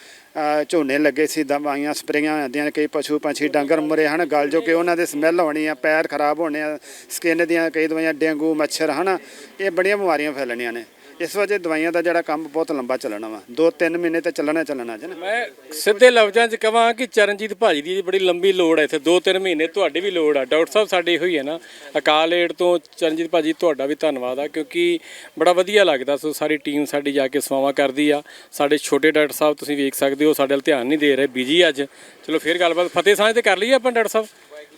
ਝੋਨੇ ਲੱਗੇ ਸੀ, ਦਵਾਈਆਂ, ਸਪਰੇਆਂ ਆਉਂਦੀਆਂ ਕਈ ਪਸ਼ੂ ਪੰਛੀ ਡੰਗਰ ਮਰੇ ਹਨ, ਗਲ ਜੋ ਕਿ ਉਹਨਾਂ ਦੇ ਸਮੈਲ ਹੋਣੀ ਆ, ਪੈਰ ਖਰਾਬ ਹੋਣੇ ਆ, ਸਕਿਨ ਦੀਆਂ ਕਈ ਦਵਾਈਆਂ, ਡੇਂਗੂ, ਮੱਛਰ, ਹਨ, ਇਹ ਬੜੀਆਂ ਬਿਮਾਰੀਆਂ ਫੈਲਣੀਆਂ ਨੇ। ਇਸ ਵਜ੍ਹਾ ਦਵਾਈਆਂ ਦਾ ਜਿਹੜਾ ਕੰਮ ਬਹੁਤ ਲੰਬਾ ਚੱਲਣਾ ਵਾ। 2-3 ਮਹੀਨੇ ਤੇ ਚੱਲਣਾ ਹੀ ਚੱਲਣਾ ਜੀ ਨਾ। ਮੈਂ ਸਿੱਧੇ ਲਫ਼ਜ਼ਾਂ 'ਚ ਕਹਾਂ ਕਿ ਚਰਨਜੀਤ ਭਾਜੀ ਦੀ ਬੜੀ ਲੰਬੀ ਲੋੜ ਹੈ ਇੱਥੇ। 2-3 ਮਹੀਨੇ ਤੁਹਾਡੀ ਵੀ ਲੋੜ ਆ। ਡਾਕਟਰ ਸਾਹਿਬ ਸਾਡੇ ਹੋਈ ਹੈ ਨਾ। ਅਕਾਲ ਏਡ ਤੋਂ ਚਰਨਜੀਤ ਭਾਜੀ ਤੁਹਾਡਾ ਵੀ ਧੰਨਵਾਦ ਆ ਕਿਉਂਕਿ ਬੜਾ ਵਧੀਆ ਲੱਗਦਾ ਸੋ ਸਾਰੀ ਟੀਮ ਸਾਡੀ ਜਾ ਕੇ ਸੇਵਾਵਾਂ ਕਰਦੀ ਆ। ਸਾਡੇ ਛੋਟੇ ਡਾਕਟਰ ਸਾਹਿਬ ਤੁਸੀਂ ਵੇਖ ਸਕਦੇ ਹੋ ਸਾਡੇ ਵੱਲ ਧਿਆਨ ਨਹੀਂ ਦੇ ਰਹੇ ਬਿਜ਼ੀ ਅੱਜ। ਚਲੋ ਫਿਰ ਗੱਲਬਾਤ ਫਤਿਹ ਸਾਂਝ ਤੇ ਕਰ ਲਈਏ ਆਪਾਂ ਡਾਕਟਰ ਸਾਹਿਬ?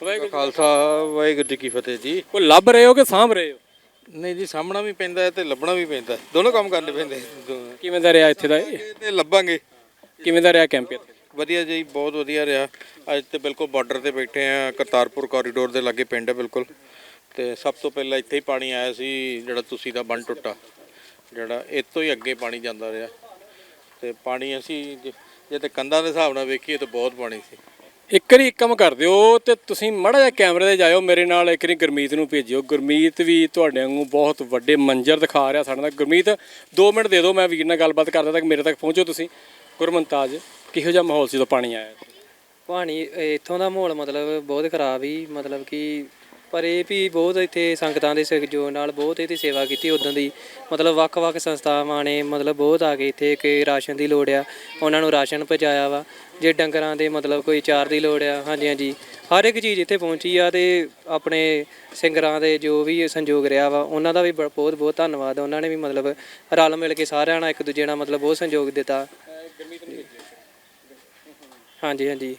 ਵਾਹਿਗੁਰੂ ਖਾਲਸਾ ਵਾਹਿਗੁਰੂ ਜੀ ਕੀ ਫਤਿਹ ਜੀ। ਕੋਈ ਲੱਭ ਰਹੇ ਹੋ ਕਿ ਸਾਂਭ ਰਹੇ ਹੋ? ਨਹੀਂ ਜੀ ਸਾਹਮਣਾ ਵੀ ਪੈਂਦਾ ਹੈ ਤੇ ਲੱਭਣਾ ਵੀ ਪੈਂਦਾ ਹੈ। ਦੋਨੋਂ ਕੰਮ ਕਰਨੇ ਪੈਂਦੇ ਕਿਵੇਂ ਦਾ ਰਿਹਾ ਇੱਥੇ ਦਾ ਇਹ? ਇਹ ਤੇ ਲੱਭਾਂਗੇ। ਕਿਵੇਂ ਦਾ ਰਿਹਾ ਕੈਂਪ ਇੱਥੇ? ਵਧੀਆ ਜੀ ਬਹੁਤ ਵਧੀਆ ਰਿਹਾ। ਅੱਜ ਤੇ ਬਿਲਕੁਲ ਬਾਰਡਰ ਤੇ ਬੈਠੇ ਆ ਕਰਤਾਰਪੁਰ ਕੋਰੀਡੋਰ ਦੇ ਲਾਗੇ ਪਿੰਡ ਹੈ ਬਿਲਕੁਲ। ਤੇ ਸਭ ਤੋਂ ਪਹਿਲਾਂ ਇੱਥੇ ਹੀ ਪਾਣੀ ਆਇਆ ਸੀ ਜਿਹੜਾ ਤੁਸੀਂ ਦਾ ਬੰਨ ਟੁੱਟਾ। ਜਿਹੜਾ ਇੱਥੋਂ ਹੀ ਅੱਗੇ ਪਾਣੀ ਜਾਂਦਾ ਰਿਹਾ। ਤੇ ਪਾਣੀ ਅਸੀਂ ਜੇ- ਜੇ ਤੇ ਕੰਧਾਂ ਦੇ ਹਿਸਾਬ ਨਾਲ ਵੇਖੀਏ ਤਾਂ ਬਹੁਤ ਪਾਣੀ ਸੀ। ਇੱਕ ਵਾਰੀ ਇੱਕ ਕੰਮ ਕਰ ਦਿਓ ਤੇ ਤੁਸੀਂ ਮੜਾ ਜਿਹਾ ਕੈਮਰੇ ਤੇ ਜਾਇਓ, ਮੇਰੇ ਨਾਲ ਇੱਕ ਵਾਰੀ ਗੁਰਮੀਤ ਨੂੰ ਭੇਜਿਓ। ਗੁਰਮੀਤ ਵੀ ਤੁਹਾਡੇ ਵਾਂਗੂ ਬਹੁਤ ਵੱਡੇ ਮੰਜ਼ਰ ਦਿਖਾ ਰਿਹਾ ਸਾਡੇ ਨਾਲ। ਗੁਰਮੀਤ 2 ਮਿੰਟ ਦੇ ਦਿਓ, ਮੈਂ ਵੀਰ ਨਾਲ ਗੱਲਬਾਤ ਕਰਦਾ ਤੱਕ ਮੇਰੇ ਤੱਕ ਪਹੁੰਚੋ ਤੁਸੀਂ। ਗੁਰਮੰਤਾਜ, ਕਿਹੋ ਜਿਹਾ ਮਾਹੌਲ ਸੀ ਜਦੋਂ ਪਾਣੀ ਆਇਆ ਪਾਣੀ, ਇੱਥੋਂ ਦਾ ਮਾਹੌਲ ਮਤਲਬ ਬਹੁਤ ਖਰਾਬ ਹੀ ਮਤਲਬ ਕਿ ਪਰ ਇਹ ਵੀ ਬਹੁਤ ਇੱਥੇ ਸੰਗਤਾਂ ਦੇ ਸਹਿਯੋਗ ਨਾਲ ਬਹੁਤ ਇਹਦੀ ਸੇਵਾ ਕੀਤੀ ਉਦੋਂ ਦੀ। ਮਤਲਬ ਵੱਖ-ਵੱਖ ਸੰਸਥਾਵਾਂ ਨੇ ਮਤਲਬ ਬਹੁਤ ਆ ਕੇ ਇੱਥੇ ਕਿ ਰਾਸ਼ਨ ਦੀ ਲੋੜ ਆ, ਉਹਨਾਂ ਨੂੰ ਰਾਸ਼ਨ ਪਹੁੰਚਾਇਆ ਵਾ। ਜੇ ਡੰਗਰਾਂ ਦੇ ਮਤਲਬ ਕੋਈ ਚਾਰ ਦੀ ਲੋੜ ਆ, ਹਾਂਜੀ ਹਾਂਜੀ। ਹਰ ਇੱਕ ਚੀਜ਼ ਇੱਥੇ ਪਹੁੰਚੀ ਆ ਤੇ ਆਪਣੇ ਸਿੰਗਰਾਂ ਦੇ ਜੋ ਵੀ ਸੰਯੋਗ ਰਿਹਾ ਵਾ, ਉਹਨਾਂ ਦਾ ਵੀ ਬ- ਬਹੁਤ ਬਹੁਤ ਧੰਨਵਾਦ ਉਹਨਾਂ ਨੇ ਵੀ ਮਤਲਬ ਰਲ ਮਿਲ ਕੇ ਸਾਰਿਆਂ ਨਾਲ ਇੱਕ ਦੂਜੇ ਨਾਲ ਮਤਲਬ ਬਹੁਤ ਸੰਯੋਗ ਦਿੱਤਾ। ਹਾਂਜੀ ਹਾਂਜੀ।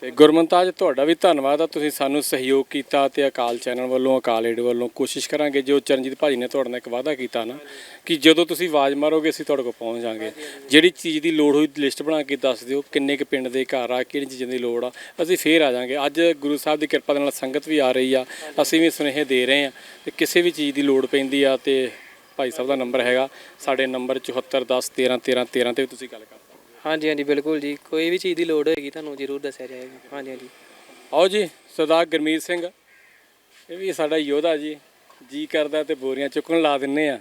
ਤੇ ਗੁਰਮੰਤਾਜ ਤੁਹਾਡਾ ਵੀ ਧੰਨਵਾਦ ਆ। ਤੁਸੀਂ ਸਾਨੂੰ ਸਹਿਯੋਗ ਕੀਤਾ ਤੇ ਅਕਾਲ ਚੈਨਲ ਵੱਲੋਂ, ਅਕਾਲ ਏਡ ਵੱਲੋਂ ਕੋਸ਼ਿਸ਼ ਕਰਾਂਗੇ। ਜੋ ਚਰਨਜੀਤ ਭਾਜੀ ਨੇ ਤੁਹਾਡੇ ਨਾਲ ਇੱਕ ਵਾਅਦਾ ਕੀਤਾ ਨਾ, ਕਿ ਜਦੋਂ ਤੁਸੀਂ ਆਵਾਜ਼ ਮਾਰੋਗੇ, ਅਸੀਂ ਤੁਹਾਡੇ ਕੋਲ ਪਹੁੰਚ ਜਾਾਂਗੇ। ਜਿਹੜੀ ਚੀਜ਼ ਦੀ ਲੋੜ ਹੋਈ, ਲਿਸਟ ਬਣਾ ਕੇ ਦੱਸ ਦਿਓ, ਕਿੰਨੇ ਕੁ ਪਿੰਡ ਦੇ ਘਰ ਆ, ਕਿਹੜੀ ਚੀਜ਼ਾਂ ਦੀ ਲੋੜ ਆ। ਅਸੀਂ ਫੇਰ ਆ ਜਾਾਂਗੇ। ਅੱਜ ਗੁਰੂ ਸਾਹਿਬ ਦੀ ਕਿਰਪਾ ਦੇ ਨਾਲ ਸੰਗਤ ਵੀ ਆ ਰਹੀ ਆ। ਅਸੀਂ ਵੀ ਸੁਨੇਹੇ ਦੇ ਰਹੇ ਆ। ਤੇ ਕਿਸੇ ਵੀ ਚੀਜ਼ ਦੀ ਲੋੜ ਪੈਂਦੀ ਆ ਤੇ ਭਾਈ ਸਾਹਿਬ ਦਾ ਨੰਬਰ ਹੈਗਾ, ਸਾਡੇ ਨੰਬਰ 74 10 13 13 13 ਤੇ ਵੀ ਤੁਸੀਂ ਗੱਲ ਕਰ ਹਾਂਜੀ ਹਾਂਜੀ ਬਿਲਕੁਲ ਜੀ। ਕੋਈ ਵੀ ਚੀਜ਼ ਦੀ ਲੋੜ ਹੋਏਗੀ ਤੁਹਾਨੂੰ ਜ਼ਰੂਰ ਦੱਸਿਆ ਜਾਏਗਾ। ਹਾਂਜੀ ਹਾਂਜੀ। ਆਓ ਜੀ ਸਰਦਾਰ ਗੁਰਮੀਤ ਸਿੰਘ। ਇਹ ਵੀ ਸਾਡਾ ਯੋਧਾ ਜੀ। ਜੀ ਕਰਦਾ ਤੇ ਬੋਰੀਆਂ ਚੁੱਕਣ ਲਾ ਦਿੰਨੇ ਆ।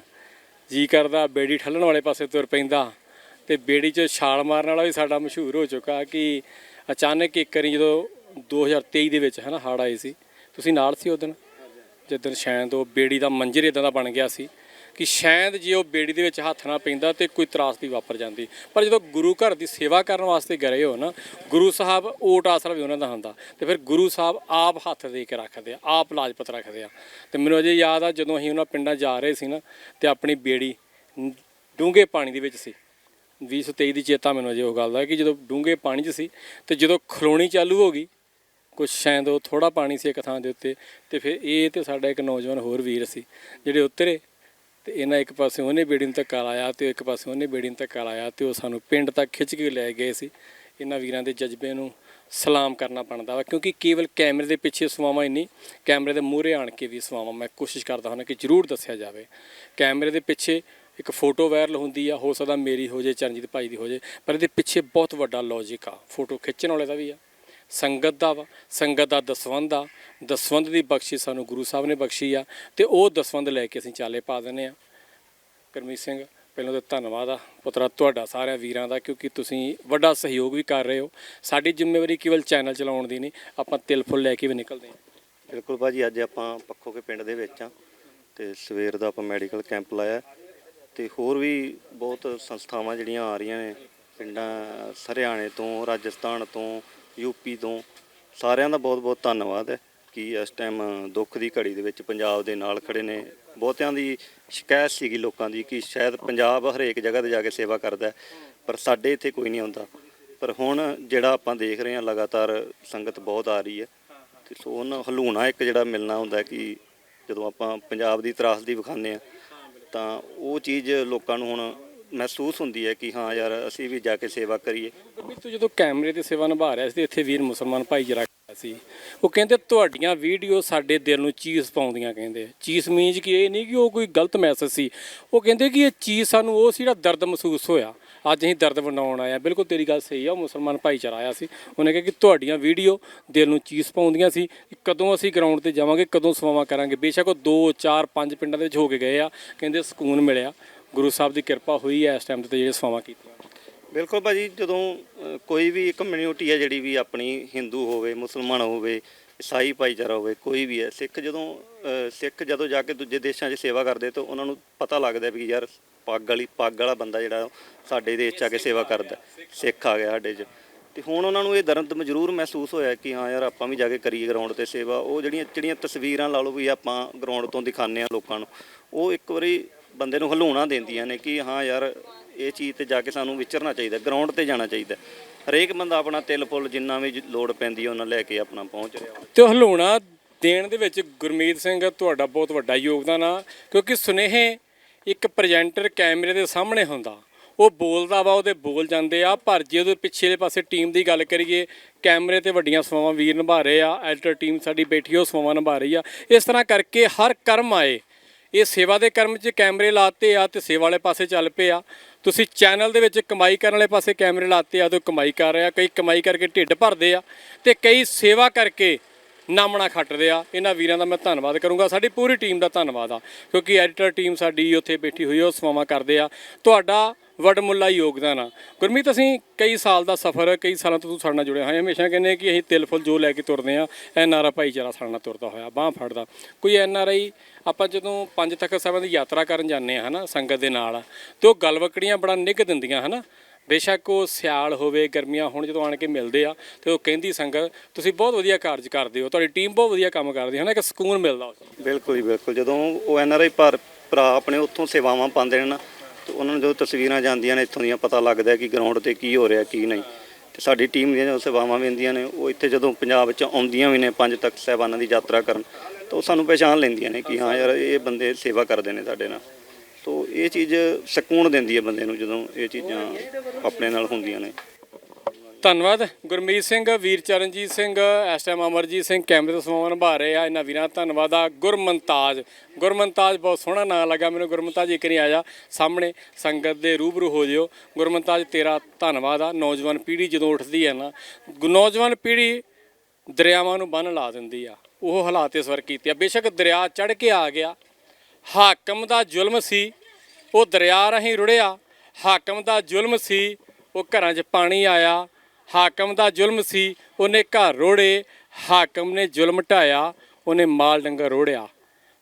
ਜੀ ਕਰਦਾ ਬੇੜੀ ਠੱਲਣ ਵਾਲੇ ਪਾਸੇ ਤੁਰ ਪੈਂਦਾ। ਤੇ ਬੇੜੀ 'ਚ ਛਾਲ ਮਾਰਨ ਵਾਲਾ ਵੀ ਸਾਡਾ ਮਸ਼ਹੂਰ ਹੋ ਚੁੱਕਾ ਕਿ ਅਚਾਨਕ ਇੱਕ ਵਾਰੀ ਜਦੋਂ 2023 ਦੇ ਵਿੱਚ ਹਨਾ ਹੜ੍ਹ ਆਏ ਸੀ। ਤੁਸੀਂ ਨਾਲ ਸੀ ਉਦੋਂ? ਜਦੋਂ ਸ਼ਾਇਦ ਉਹ ਬੇੜੀ ਦਾ ਮੰਜ਼ਰ ਇਦਾਂ ਦਾ ਬਣ ਗਿਆ ਸੀ। ਕਿ ਸ਼ਾਇਦ ਜੇ ਉਹ ਬੇੜੀ ਦੇ ਵਿੱਚ ਹੱਥ ਨਾ ਪੈਂਦਾ ਤੇ ਕੋਈ ਤਰਾਸਦੀ ਵਾਪਰ ਜਾਂਦੀ। ਪਰ ਜਦੋਂ ਗੁਰੂ ਘਰ ਦੀ ਸੇਵਾ ਕਰਨ ਵਾਸਤੇ ਗਏ ਹੋ ਨਾ, ਗੁਰੂ ਸਾਹਿਬ ਓਟ ਆਸਰਾ ਵੀ ਉਹਨਾਂ ਦਾ ਹੁੰਦਾ। ਤੇ ਫਿਰ ਗੁਰੂ ਸਾਹਿਬ ਆਪ ਹੱਥ ਦੇ ਕੇ ਰੱਖਦੇ ਆ, ਆਪ ਲਾਜਪਤ ਰੱਖਦੇ ਆ। ਤੇ ਮੈਨੂੰ ਅਜੇ ਯਾਦ ਆ ਜਦੋਂ ਅਸੀਂ ਉਹਨਾਂ ਪਿੰਡਾਂ ਜਾ ਰਹੇ ਸੀ ਨਾ, ਤੇ ਆਪਣੀ ਬੇੜੀ ਡੂੰਘੇ ਪਾਣੀ ਦੇ ਵਿੱਚ ਸੀ। 2023 ਦੀ ਚੇਤਾ ਮੈਨੂੰ ਅਜੇ ਉਹ ਗੱਲ ਦਾ ਕਿ ਜਦੋਂ ਡੂੰਘੇ ਪਾਣੀ 'ਚ ਸੀ ਤੇ ਜਦੋਂ ਖਲੋਣੀ ਚਾਲੂ ਹੋ ਗਈ, ਕੁਛ ਸ਼ਾਇਦ ਉਹ ਥੋੜਾ ਪਾਣੀ ਸੀ ਇੱਕ ਥਾਂ ਦੇ ਉੱਤੇ, ਤੇ ਫਿਰ ਇਹ ਤੇ ਸਾਡਾ ਇੱਕ ਨੌਜਵਾਨ ਹੋਰ ਵੀਰ ਸੀ, ਜਿਹੜੇ ਉਤਰੇ ਤੇ ਇਹਨਾਂ ਇੱਕ ਪਾਸੇ ਉਹਨੇ ਬੇੜੀ ਨੂੰ ਧੱਕਾ ਲਾਇਆ ਤੇ ਇੱਕ ਪਾਸੇ ਉਹਨੇ ਬੇੜੀ ਨੂੰ ਧੱਕਾ ਲਾਇਆ ਤੇ ਉਹ ਸਾਨੂੰ ਪਿੰਡ ਤੱਕ ਖਿੱਚ ਕੇ ਲੈ ਗਏ ਸੀ। ਇਹਨਾਂ ਵੀਰਾਂ ਦੇ ਜਜ਼ਬੇ ਨੂੰ ਸਲਾਮ ਕਰਨਾ ਪੈਂਦਾ ਵਾ ਕਿਉਂਕਿ ਕੇਵਲ ਕੈਮਰੇ ਦੇ ਪਿੱਛੇ ਸਵਾਵਾਂ ਹੀ ਨਹੀਂ, ਕੈਮਰੇ ਦੇ ਮੂਹਰੇ ਆਣ ਕੇ ਵੀ ਸਵਾਵਾਂ। ਮੈਂ ਕੋਸ਼ਿਸ਼ ਕਰਦਾ ਹਾਂ ਕਿ ਜ਼ਰੂਰ ਦੱਸਿਆ ਜਾਵੇ। ਕੈਮਰੇ ਦੇ ਪਿੱਛੇ ਇੱਕ ਫੋਟੋ ਵਾਇਰਲ ਹੁੰਦੀ ਆ, ਹੋ ਸਕਦਾ ਮੇਰੀ ਹੋ ਜੇ ਚਰਨਜੀਤ ਭਾਈ ਦੀ ਹੋ ਜੇ ਪਰ ਇਹਦੇ ਪਿੱਛੇ ਬਹੁਤ ਵੱਡਾ ਲੌਜੀਕ ਆ। ਫੋਟੋ ਖਿੱਚਣ ਵਾਲੇ ਦਾ ਵੀ ਆ। ਸੰਗਤ ਦਾ ਵਾ, ਸੰਗਤ ਦਾ ਦਸਵੰਧ ਆ ਦਸਵੰਧ ਦੀ ਬਖਸ਼ਿਸ਼ ਸਾਨੂੰ ਗੁਰੂ ਸਾਹਿਬ ਨੇ ਬਖਸ਼ੀ ਆ ਤੇ ਉਹ ਦਸਵੰਧ ਲੈ ਕੇ ਅਸੀਂ ਚਾਲੇ ਪਾ ਦਿੰਦੇ ਆ। ਕਰਮੀਤ ਸਿੰਘ, ਪਹਿਲਾਂ ਤਾਂ ਧੰਨਵਾਦ ਆ ਪੁੱਤਰਾ ਤੁਹਾਡਾ ਸਾਰਿਆਂ ਵੀਰਾਂ ਦਾ ਕਿਉਂਕਿ ਤੁਸੀਂ ਵੱਡਾ ਸਹਿਯੋਗ ਵੀ ਕਰ ਰਹੇ ਹੋ। ਸਾਡੀ ਜ਼ਿੰਮੇਵਾਰੀ ਕੇਵਲ ਚੈਨਲ ਚਲਾਉਣ ਦੀ ਨਹੀਂ, ਆਪਾਂ ਤਿਲ ਫੁੱਲ ਲੈ ਕੇ ਵੀ ਨਿਕਲਦੇ ਹਾਂ ਬਿਲਕੁਲ ਭਾਜੀ, ਅੱਜ ਆਪਾਂ ਪੱਖੋ ਕੇ ਪਿੰਡ ਦੇ ਵਿੱਚ ਆ ਤੇ ਸਵੇਰ ਦਾ ਆਪਾਂ ਮੈਡੀਕਲ ਕੈਂਪ ਲਾਇਆ ਤੇ ਹੋਰ ਵੀ ਬਹੁਤ ਸੰਸਥਾਵਾਂ ਜਿਹੜੀਆਂ ਆ ਰਹੀਆਂ ਨੇ ਪਿੰਡਾਂ, ਹਰਿਆਣੇ ਤੋਂ, ਰਾਜਸਥਾਨ ਤੋਂ ਯੂਪੀ ਤੋਂ। ਸਾਰਿਆਂ ਦਾ ਬਹੁਤ ਬਹੁਤ ਧੰਨਵਾਦ ਹੈ ਕਿ ਇਸ ਟਾਈਮ ਦੁੱਖ ਦੀ ਘੜੀ ਦੇ ਵਿੱਚ ਪੰਜਾਬ ਦੇ ਨਾਲ ਖੜੇ ਨੇ। ਬਹੁਤਿਆਂ ਦੀ ਸ਼ਿਕਾਇਤ ਸੀਗੀ ਲੋਕਾਂ ਦੀ ਕਿ ਸ਼ਾਇਦ ਪੰਜਾਬ ਹਰੇਕ ਜਗ੍ਹਾ ਤੇ ਜਾ ਕੇ ਸੇਵਾ ਕਰਦਾ ਪਰ ਸਾਡੇ ਇੱਥੇ ਕੋਈ ਨਹੀਂ ਆਉਂਦਾ ਪਰ ਹੁਣ ਜਿਹੜਾ ਆਪਾਂ ਦੇਖ ਰਹੇ ਹਾਂ, ਲਗਾਤਾਰ ਸੰਗਤ ਬਹੁਤ ਆ ਰਹੀ ਹੈ। ਤੇ ਸੋ ਉਹਨਾਂ ਹਲੂਣਾ ਇੱਕ ਜਿਹੜਾ ਮਿਲਣਾ ਹੁੰਦਾ ਕਿ ਜਦੋਂ ਆਪਾਂ ਪੰਜਾਬ ਦੀ ਤਰਾਸਦੀ ਵਿਖਾਉਂਦੇ ਆ ਤਾਂ ਉਹ ਚੀਜ਼ ਲੋਕਾਂ ਨੂੰ ਹੁਣ ਮਹਿਸੂਸ ਹੁੰਦੀ ਹੈ ਕਿ ਹਾਂ ਯਾਰ, ਅਸੀਂ ਵੀ ਜਾ ਕੇ ਸੇਵਾ ਕਰੀਏ। ਗੁਰਮੀਤ ਤੂੰ ਜਦੋਂ ਕੈਮਰੇ ਤੇ ਸੇਵਾ ਨਿਭਾ ਰਿਹਾ ਸੀ ਤੇ ਇੱਥੇ ਵੀਰ ਮੁਸਲਮਾਨ ਭਾਈ ਜਰਾ ਸੀ, ਉਹ ਕਹਿੰਦੇ, ਤੁਹਾਡੀਆਂ ਵੀਡੀਓ ਸਾਡੇ ਦਿਲ ਨੂੰ ਚੀਜ਼ ਪਾਉਂਦੀਆਂ, ਕਹਿੰਦੇ। ਚੀਸ ਮੀਨਜ ਕਿ ਇਹ ਨਹੀਂ ਕਿ ਉਹ ਕੋਈ ਗਲਤ ਮੈਸੇਜ ਸੀ। ਉਹ ਕਹਿੰਦੇ ਕਿ ਇਹ ਚੀਜ਼ ਸਾਨੂੰ, ਉਹ ਸੀ ਜਿਹੜਾ ਦਰਦ ਮਹਿਸੂਸ ਹੋਇਆ। ਅੱਜ ਅਸੀਂ ਦਰਦ ਵੰਡਾਉਣ ਆਇਆ ਬਿਲਕੁਲ ਤੇਰੀ ਗੱਲ ਸਹੀ ਆ, ਉਹ ਮੁਸਲਮਾਨ ਭਾਈਚਾਰਾ ਆਇਆ ਸੀ। ਉਹਨੇ ਕਿਹਾ ਕਿ ਤੁਹਾਡੀਆਂ ਵੀਡੀਓ ਦਿਲ ਨੂੰ ਚੀਜ਼ ਪਾਉਂਦੀਆਂ ਸੀ। ਕਿ ਕਦੋਂ ਅਸੀਂ ਗਰਾਊਂਡ ਤੇ ਜਾਵਾਂਗੇ, ਕਦੋਂ ਸੇਵਾਵਾਂ ਕਰਾਂਗੇ? ਬੇਸ਼ੱਕ ਉਹ 2 4 5 ਪਿੰਡਾਂ ਦੇ ਵਿੱਚ ਹੋ ਕੇ ਗਏ ਆ। ਕਹਿੰਦੇ ਸਕੂਨ ਮਿਲਿਆ। ਗੁਰੂ ਸਾਹਿਬ ਦੀ ਕਿਰਪਾ ਹੋਈ ਹੈ ਇਸ ਟਾਈਮ ਤੇ ਜਿਹੜੇ ਸੇਵਾਵਾਂ ਕੀਤੀਆਂ। ਬਿਲਕੁਲ ਭਾਜੀ ਜਦੋਂ ਅ, ਕੋਈ ਵੀ ਕਮਿਊਨਿਟੀ ਹੈ ਜਿਹੜੀ ਵੀ ਆਪਣੀ ਹਿੰਦੂ ਹੋਵੇ ਮੁਸਲਮਾਨ ਹੋਵੇ ਈਸਾਈ ਭਾਈਚਾਰਾ ਹੋਵੇ ਕੋਈ ਵੀ ਹੈ ਸਿੱਖ ਜਦੋਂ ਅ, ਸਿੱਖ ਜਦੋਂ ਜਾ ਕੇ ਦੂਜੇ ਦੇਸ਼ਾਂ 'ਚ ਸੇਵਾ ਕਰਦੇ ਤਾਂ ਉਹਨਾਂ ਨੂੰ ਪਤਾ ਲੱਗਦਾ ਵੀ ਯਾਰ ਪੱਗ ਵਾਲੀ ਪੱਗ ਵਾਲਾ ਬੰਦਾ ਜਿਹੜਾ ਸਾਡੇ ਦੇਸ਼ 'ਚ ਆ ਕੇ ਸੇਵਾ ਕਰਦਾ ਸਿੱਖ ਆ ਗਿਆ ਸਾਡੇ 'ਚ। ਤੇ ਹੁਣ ਉਹਨਾਂ ਨੂੰ ਇਹ ਦਰਦ ਜ਼ਰੂਰ ਮਹਿਸੂਸ ਹੋਇਆ ਕਿ ਹਾਂ ਯਾਰ ਆਪਾਂ ਵੀ ਜਾ ਕੇ ਕਰੀਏ ਗਰਾਊਂਡ ਤੇ ਸੇਵਾ। ਉਹ ਜਿਹੜੀਆਂ ਜਿਹੜੀਆਂ ਤਸਵੀਰਾਂ ਲਾ ਲਓ ਵੀ ਆਪਾਂ ਗਰਾਊਂਡ ਤੋਂ ਦਿਖਾਉਂਦੇ ਆ ਲੋਕਾਂ ਨੂੰ ਉਹ ਇੱਕ ਵਾਰੀ ਬੰਦੇ ਨੂੰ ਹਲੂਣਾ ਦਿੰਦੀਆਂ ਨੇ ਕਿ ਹਾਂ ਯਾਰ, ਇਹ ਚੀਜ਼ ਤੇ ਜਾ ਕੇ ਸਾਨੂੰ ਵਿਚਰਨਾ ਚਾਹੀਦਾ ਗਰਾਊਂਡ ਤੇ ਜਾਣਾ ਚਾਹੀਦਾ। ਹਰੇਕ ਬੰਦਾ ਆਪਣਾ ਤਿਲ ਫੁੱਲ ਜਿੰਨਾ ਵੀ ਲੋੜ ਪੈਂਦੀ ਉਹਨਾਂ ਲੈ ਕੇ ਆਪਣਾ ਪਹੁੰਚ ਰਿਹਾ। ਤੇ ਹਲੂਣਾ ਦੇਣ ਦੇ ਵਿੱਚ ਗੁਰਮੀਤ ਸਿੰਘ ਤੁਹਾਡਾ ਬਹੁਤ ਵੱਡਾ ਯੋਗਦਾਨ ਆ, ਕਿਉਂਕਿ ਸੁਨੇਹੇ ਇੱਕ ਪ੍ਰੈਜੈਂਟਰ ਕੈਮਰੇ ਦੇ ਸਾਹਮਣੇ ਹੁੰਦਾ। ਉਹ ਬੋਲਦਾ ਵਾ, ਉਹਦੇ ਬੋਲ ਜਾਂਦੇ ਆ, ਪਰ ਜੇ ਉਹਦੇ ਪਿਛਲੇ ਪਾਸੇ ਟੀਮ ਦੀ ਗੱਲ ਕਰੀਏ, ਕੈਮਰੇ ਤੇ ਵੱਡੀਆਂ ਸਵਾਵਾਂ ਵੀਰ ਨਿਭਾ ਰਹੇ ਆ ਐਡੀਟਰ ਟੀਮ ਸਾਡੀ ਬੈਠੀ ਉਹ ਸਵਾਵਾਂ ਨਿਭਾ ਰਹੀ ਆ। ਇਸ ਤਰ੍ਹਾਂ ਕਰਕੇ ਹਰ ਕਰਮ ਆਏ। ਇਹ ਸੇਵਾ ਦੇ ਕਰਮ 'ਚ ਕੈਮਰੇ ਲਾਤੇ ਆ ਤੇ ਸੇਵਾ ਵਾਲੇ ਪਾਸੇ ਚੱਲ ਪਏ ਆ। ਤੁਸੀਂ ਚੈਨਲ ਦੇ ਵਿੱਚ ਕਮਾਈ ਕਰਨ ਵਾਲੇ ਪਾਸੇ ਕੈਮਰੇ ਲਾਤੇ ਆ ਤੇ ਕਮਾਈ ਕਰ ਰਿਹਾ ਕਈ ਕਮਾਈ ਕਰਕੇ ਢਿੱਡ ਭਰਦੇ ਆ ਤੇ ਕਈ ਸੇਵਾ ਕਰਕੇ ਨਾਮਣਾ ਖੱਟਦੇ ਆ। ਇਹਨਾਂ ਵੀਰਾਂ ਦਾ ਮੈਂ ਧੰਨਵਾਦ ਕਰੂੰਗਾ। ਸਾਡੀ ਪੂਰੀ ਟੀਮ ਦਾ ਧੰਨਵਾਦ ਆ, ਕਿਉਂਕਿ ਐਡੀਟਰ ਟੀਮ ਸਾਡੀ ਉੱਥੇ ਬੈਠੀ ਹੋਈ ਉਹ ਸੇਵਾਵਾਂ ਕਰਦੇ ਆ। ਤੁਹਾਡਾ ਵਡਮੁੱਲਾ ਯੋਗਦਾਨ ਆ। ਗੁਰਮੀਤ, ਅਸੀਂ ਕਈ ਸਾਲ ਦਾ ਸਫ਼ਰ, ਕਈ ਸਾਲਾਂ ਤੋਂ ਤੂੰ ਸਾਡੇ ਨਾਲ ਜੁੜਿਆ ਹੋਇਆ। ਹਮੇਸ਼ਾ ਕਹਿੰਦੇ ਕਿ ਅਸੀਂ ਤਿਲ ਫੁੱਲ ਜੋ ਲੈ ਕੇ ਤੁਰਦੇ ਆ ਐਨ ਆਰ ਆ ਭਾਈਚਾਰਾ ਸਾਡੇ ਨਾਲ ਤੁਰਦਾ ਹੋਇਆ, ਬਾਹ ਫੜਦਾ। ਕੋਈ ਐਨ ਆਰ ਆਈ, ਆਪਾਂ ਜਦੋਂ ਪੰਜ ਤਖਤ ਸਾਹਿਬਾਂ ਦੀ ਯਾਤਰਾ ਕਰਨ ਜਾਂਦੇ ਆ ਹਨਾ, ਸੰਗਤ ਦੇ ਨਾਲ, ਤੇ ਉਹ ਗਲਵਕੜੀਆਂ ਬੜਾ ਨਿੱਘ ਦਿੰਦੀਆਂ, ਹਨਾ। ਬੇਸ਼ੱਕ ਉਹ ਸਿਆਲ ਹੋਵੇ, ਗਰਮੀਆਂ ਹੁਣ ਜਦੋਂ ਆਣ ਕੇ ਮਿਲਦੇ ਆ, ਤੇ ਉਹ ਕਹਿੰਦੀ ਸੰਗਤ, ਤੁਸੀਂ ਬਹੁਤ ਵਧੀਆ ਕਾਰਜ ਕਰਦੇ ਹੋ, ਤੁਹਾਡੀ ਟੀਮ ਬਹੁਤ ਵਧੀਆ ਕੰਮ ਕਰਦੀ ਹੈ ਨਾ ਇੱਕ ਸਕੂਨ ਮਿਲਦਾ ਬਿਲਕੁਲ ਜੀ, ਬਿਲਕੁਲ। ਜਦੋਂ ਉਹ ਐਨ ਆਰ ਆਈ ਭਰਾ ਆਪਣੇ ਉੱਥੋਂ ਸੇਵਾਵਾਂ ਪਾਉਂਦੇ ਨੇ ਨਾ ਤੇ ਉਹਨਾਂ ਨੂੰ ਜਦੋਂ ਤਸਵੀਰਾਂ ਜਾਂਦੀਆਂ ਨੇ, ਇੱਥੋਂ ਦੀਆਂ ਪਤਾ ਲੱਗਦਾ ਕਿ ਗਰਾਊਂਡ ਤੇ ਕੀ ਹੋ ਰਿਹਾ, ਕੀ ਨਹੀਂ। ਤੇ ਸਾਡੀ ਟੀਮ ਦੀਆਂ ਜੋ ਸੇਵਾਵਾਂ ਵੀ ਨੇ, ਉਹ ਇੱਥੇ ਜਦੋਂ ਪੰਜਾਬ ਵਿੱਚ ਆਉਂਦੀਆਂ ਵੀ ਨੇ, ਪੰਜ ਤੱਕ ਸਹਿਬਾਨਾਂ ਦੀ ਯਾਤਰਾ ਕਰਨ, ਤਾਂ ਉਹ ਸਾਨੂੰ ਪਛਾਣ ਲੈਂਦੀਆਂ ਨੇ ਕਿ ਹਾਂ ਯਾਰ, ਇਹ ਬੰਦੇ ਸੇਵਾ ਕਰਦੇ ਨੇ ਸਾਡੇ ਨਾਲ। ਤੋ ਇਹ ਚੀਜ਼ ਸਕੂਨ ਦਿੰਦੀ ਹੈ ਬੰਦੇ ਨੂੰ ਜਦੋਂ ਇਹ ਚੀਜ਼ਾਂ ਆਪਣੇ ਨਾਲ ਹੁੰਦੀਆਂ ਨੇ। ਧੰਨਵਾਦ। ਗੁਰਮੀਤ ਸਿੰਘ, ਵੀਰ ਚਰਨਜੀਤ ਸਿੰਘ, ਇਸ ਟਾਈਮ ਅਮਰਜੀਤ ਸਿੰਘ ਕੈਮਰੇ ਤੋਂ ਸਮਾਂ ਨਿਭਾ ਰਹੇ ਆ। ਇਹਨਾਂ ਵੀਰਾਂ ਧੰਨਵਾਦ ਆ। ਗੁਰਮਨਤਾਜ ਗੁਰਮਨਤਾਜ ਬਹੁਤ ਸੋਹਣਾ ਨਾਂ ਲੱਗਾ ਮੈਨੂੰ। ਗੁਰਮਨਤਾਜ ਇੱਕ ਨਹੀਂ ਆਇਆ ਸਾਹਮਣੇ, ਸੰਗਤ ਦੇ ਰੂਬਰੂ ਹੋ ਜਿਓ। ਗੁਰਮਨਤਾਜ, ਤੇਰਾ ਧੰਨਵਾਦ ਆ। ਨੌਜਵਾਨ ਪੀੜ੍ਹੀ ਜਦੋਂ ਉੱਠਦੀ ਹੈ ਨਾ, ਗੁ- ਨੌਜਵਾਨ ਪੀੜ੍ਹੀ ਦਰਿਆਵਾਂ ਨੂੰ ਬੰਨ ਲਾ ਦਿੰਦੀ ਆ। ਉਹ ਹਾਲਾਤ ਇਸ ਵਾਰ ਕੀਤੇ ਆ। ਬੇਸ਼ੱਕ ਦਰਿਆ ਚੜ ਕੇ ਆ ਗਿਆ। ਹਾਕਮ ਦਾ ਜ਼ੁਲਮ ਸੀ, ਉਹ ਦਰਿਆ ਰਾਹੀਂ ਰੁੜਿਆ। ਹਾਕਮ ਦਾ ਜ਼ੁਲਮ ਸੀ, ਉਹ ਘਰਾਂ 'ਚ ਪਾਣੀ ਆਇਆ। ਹਾਕਮ ਦਾ ਜ਼ੁਲਮ ਸੀ, ਉਹਨੇ ਘਰ ਰੋੜੇ, ਹਾਕਮ ਨੇ ਜ਼ੁਲਮ ਢਾਇਆ, ਉਹਨੇ ਮਾਲ ਡੰਗਰ ਰੋੜਿਆ।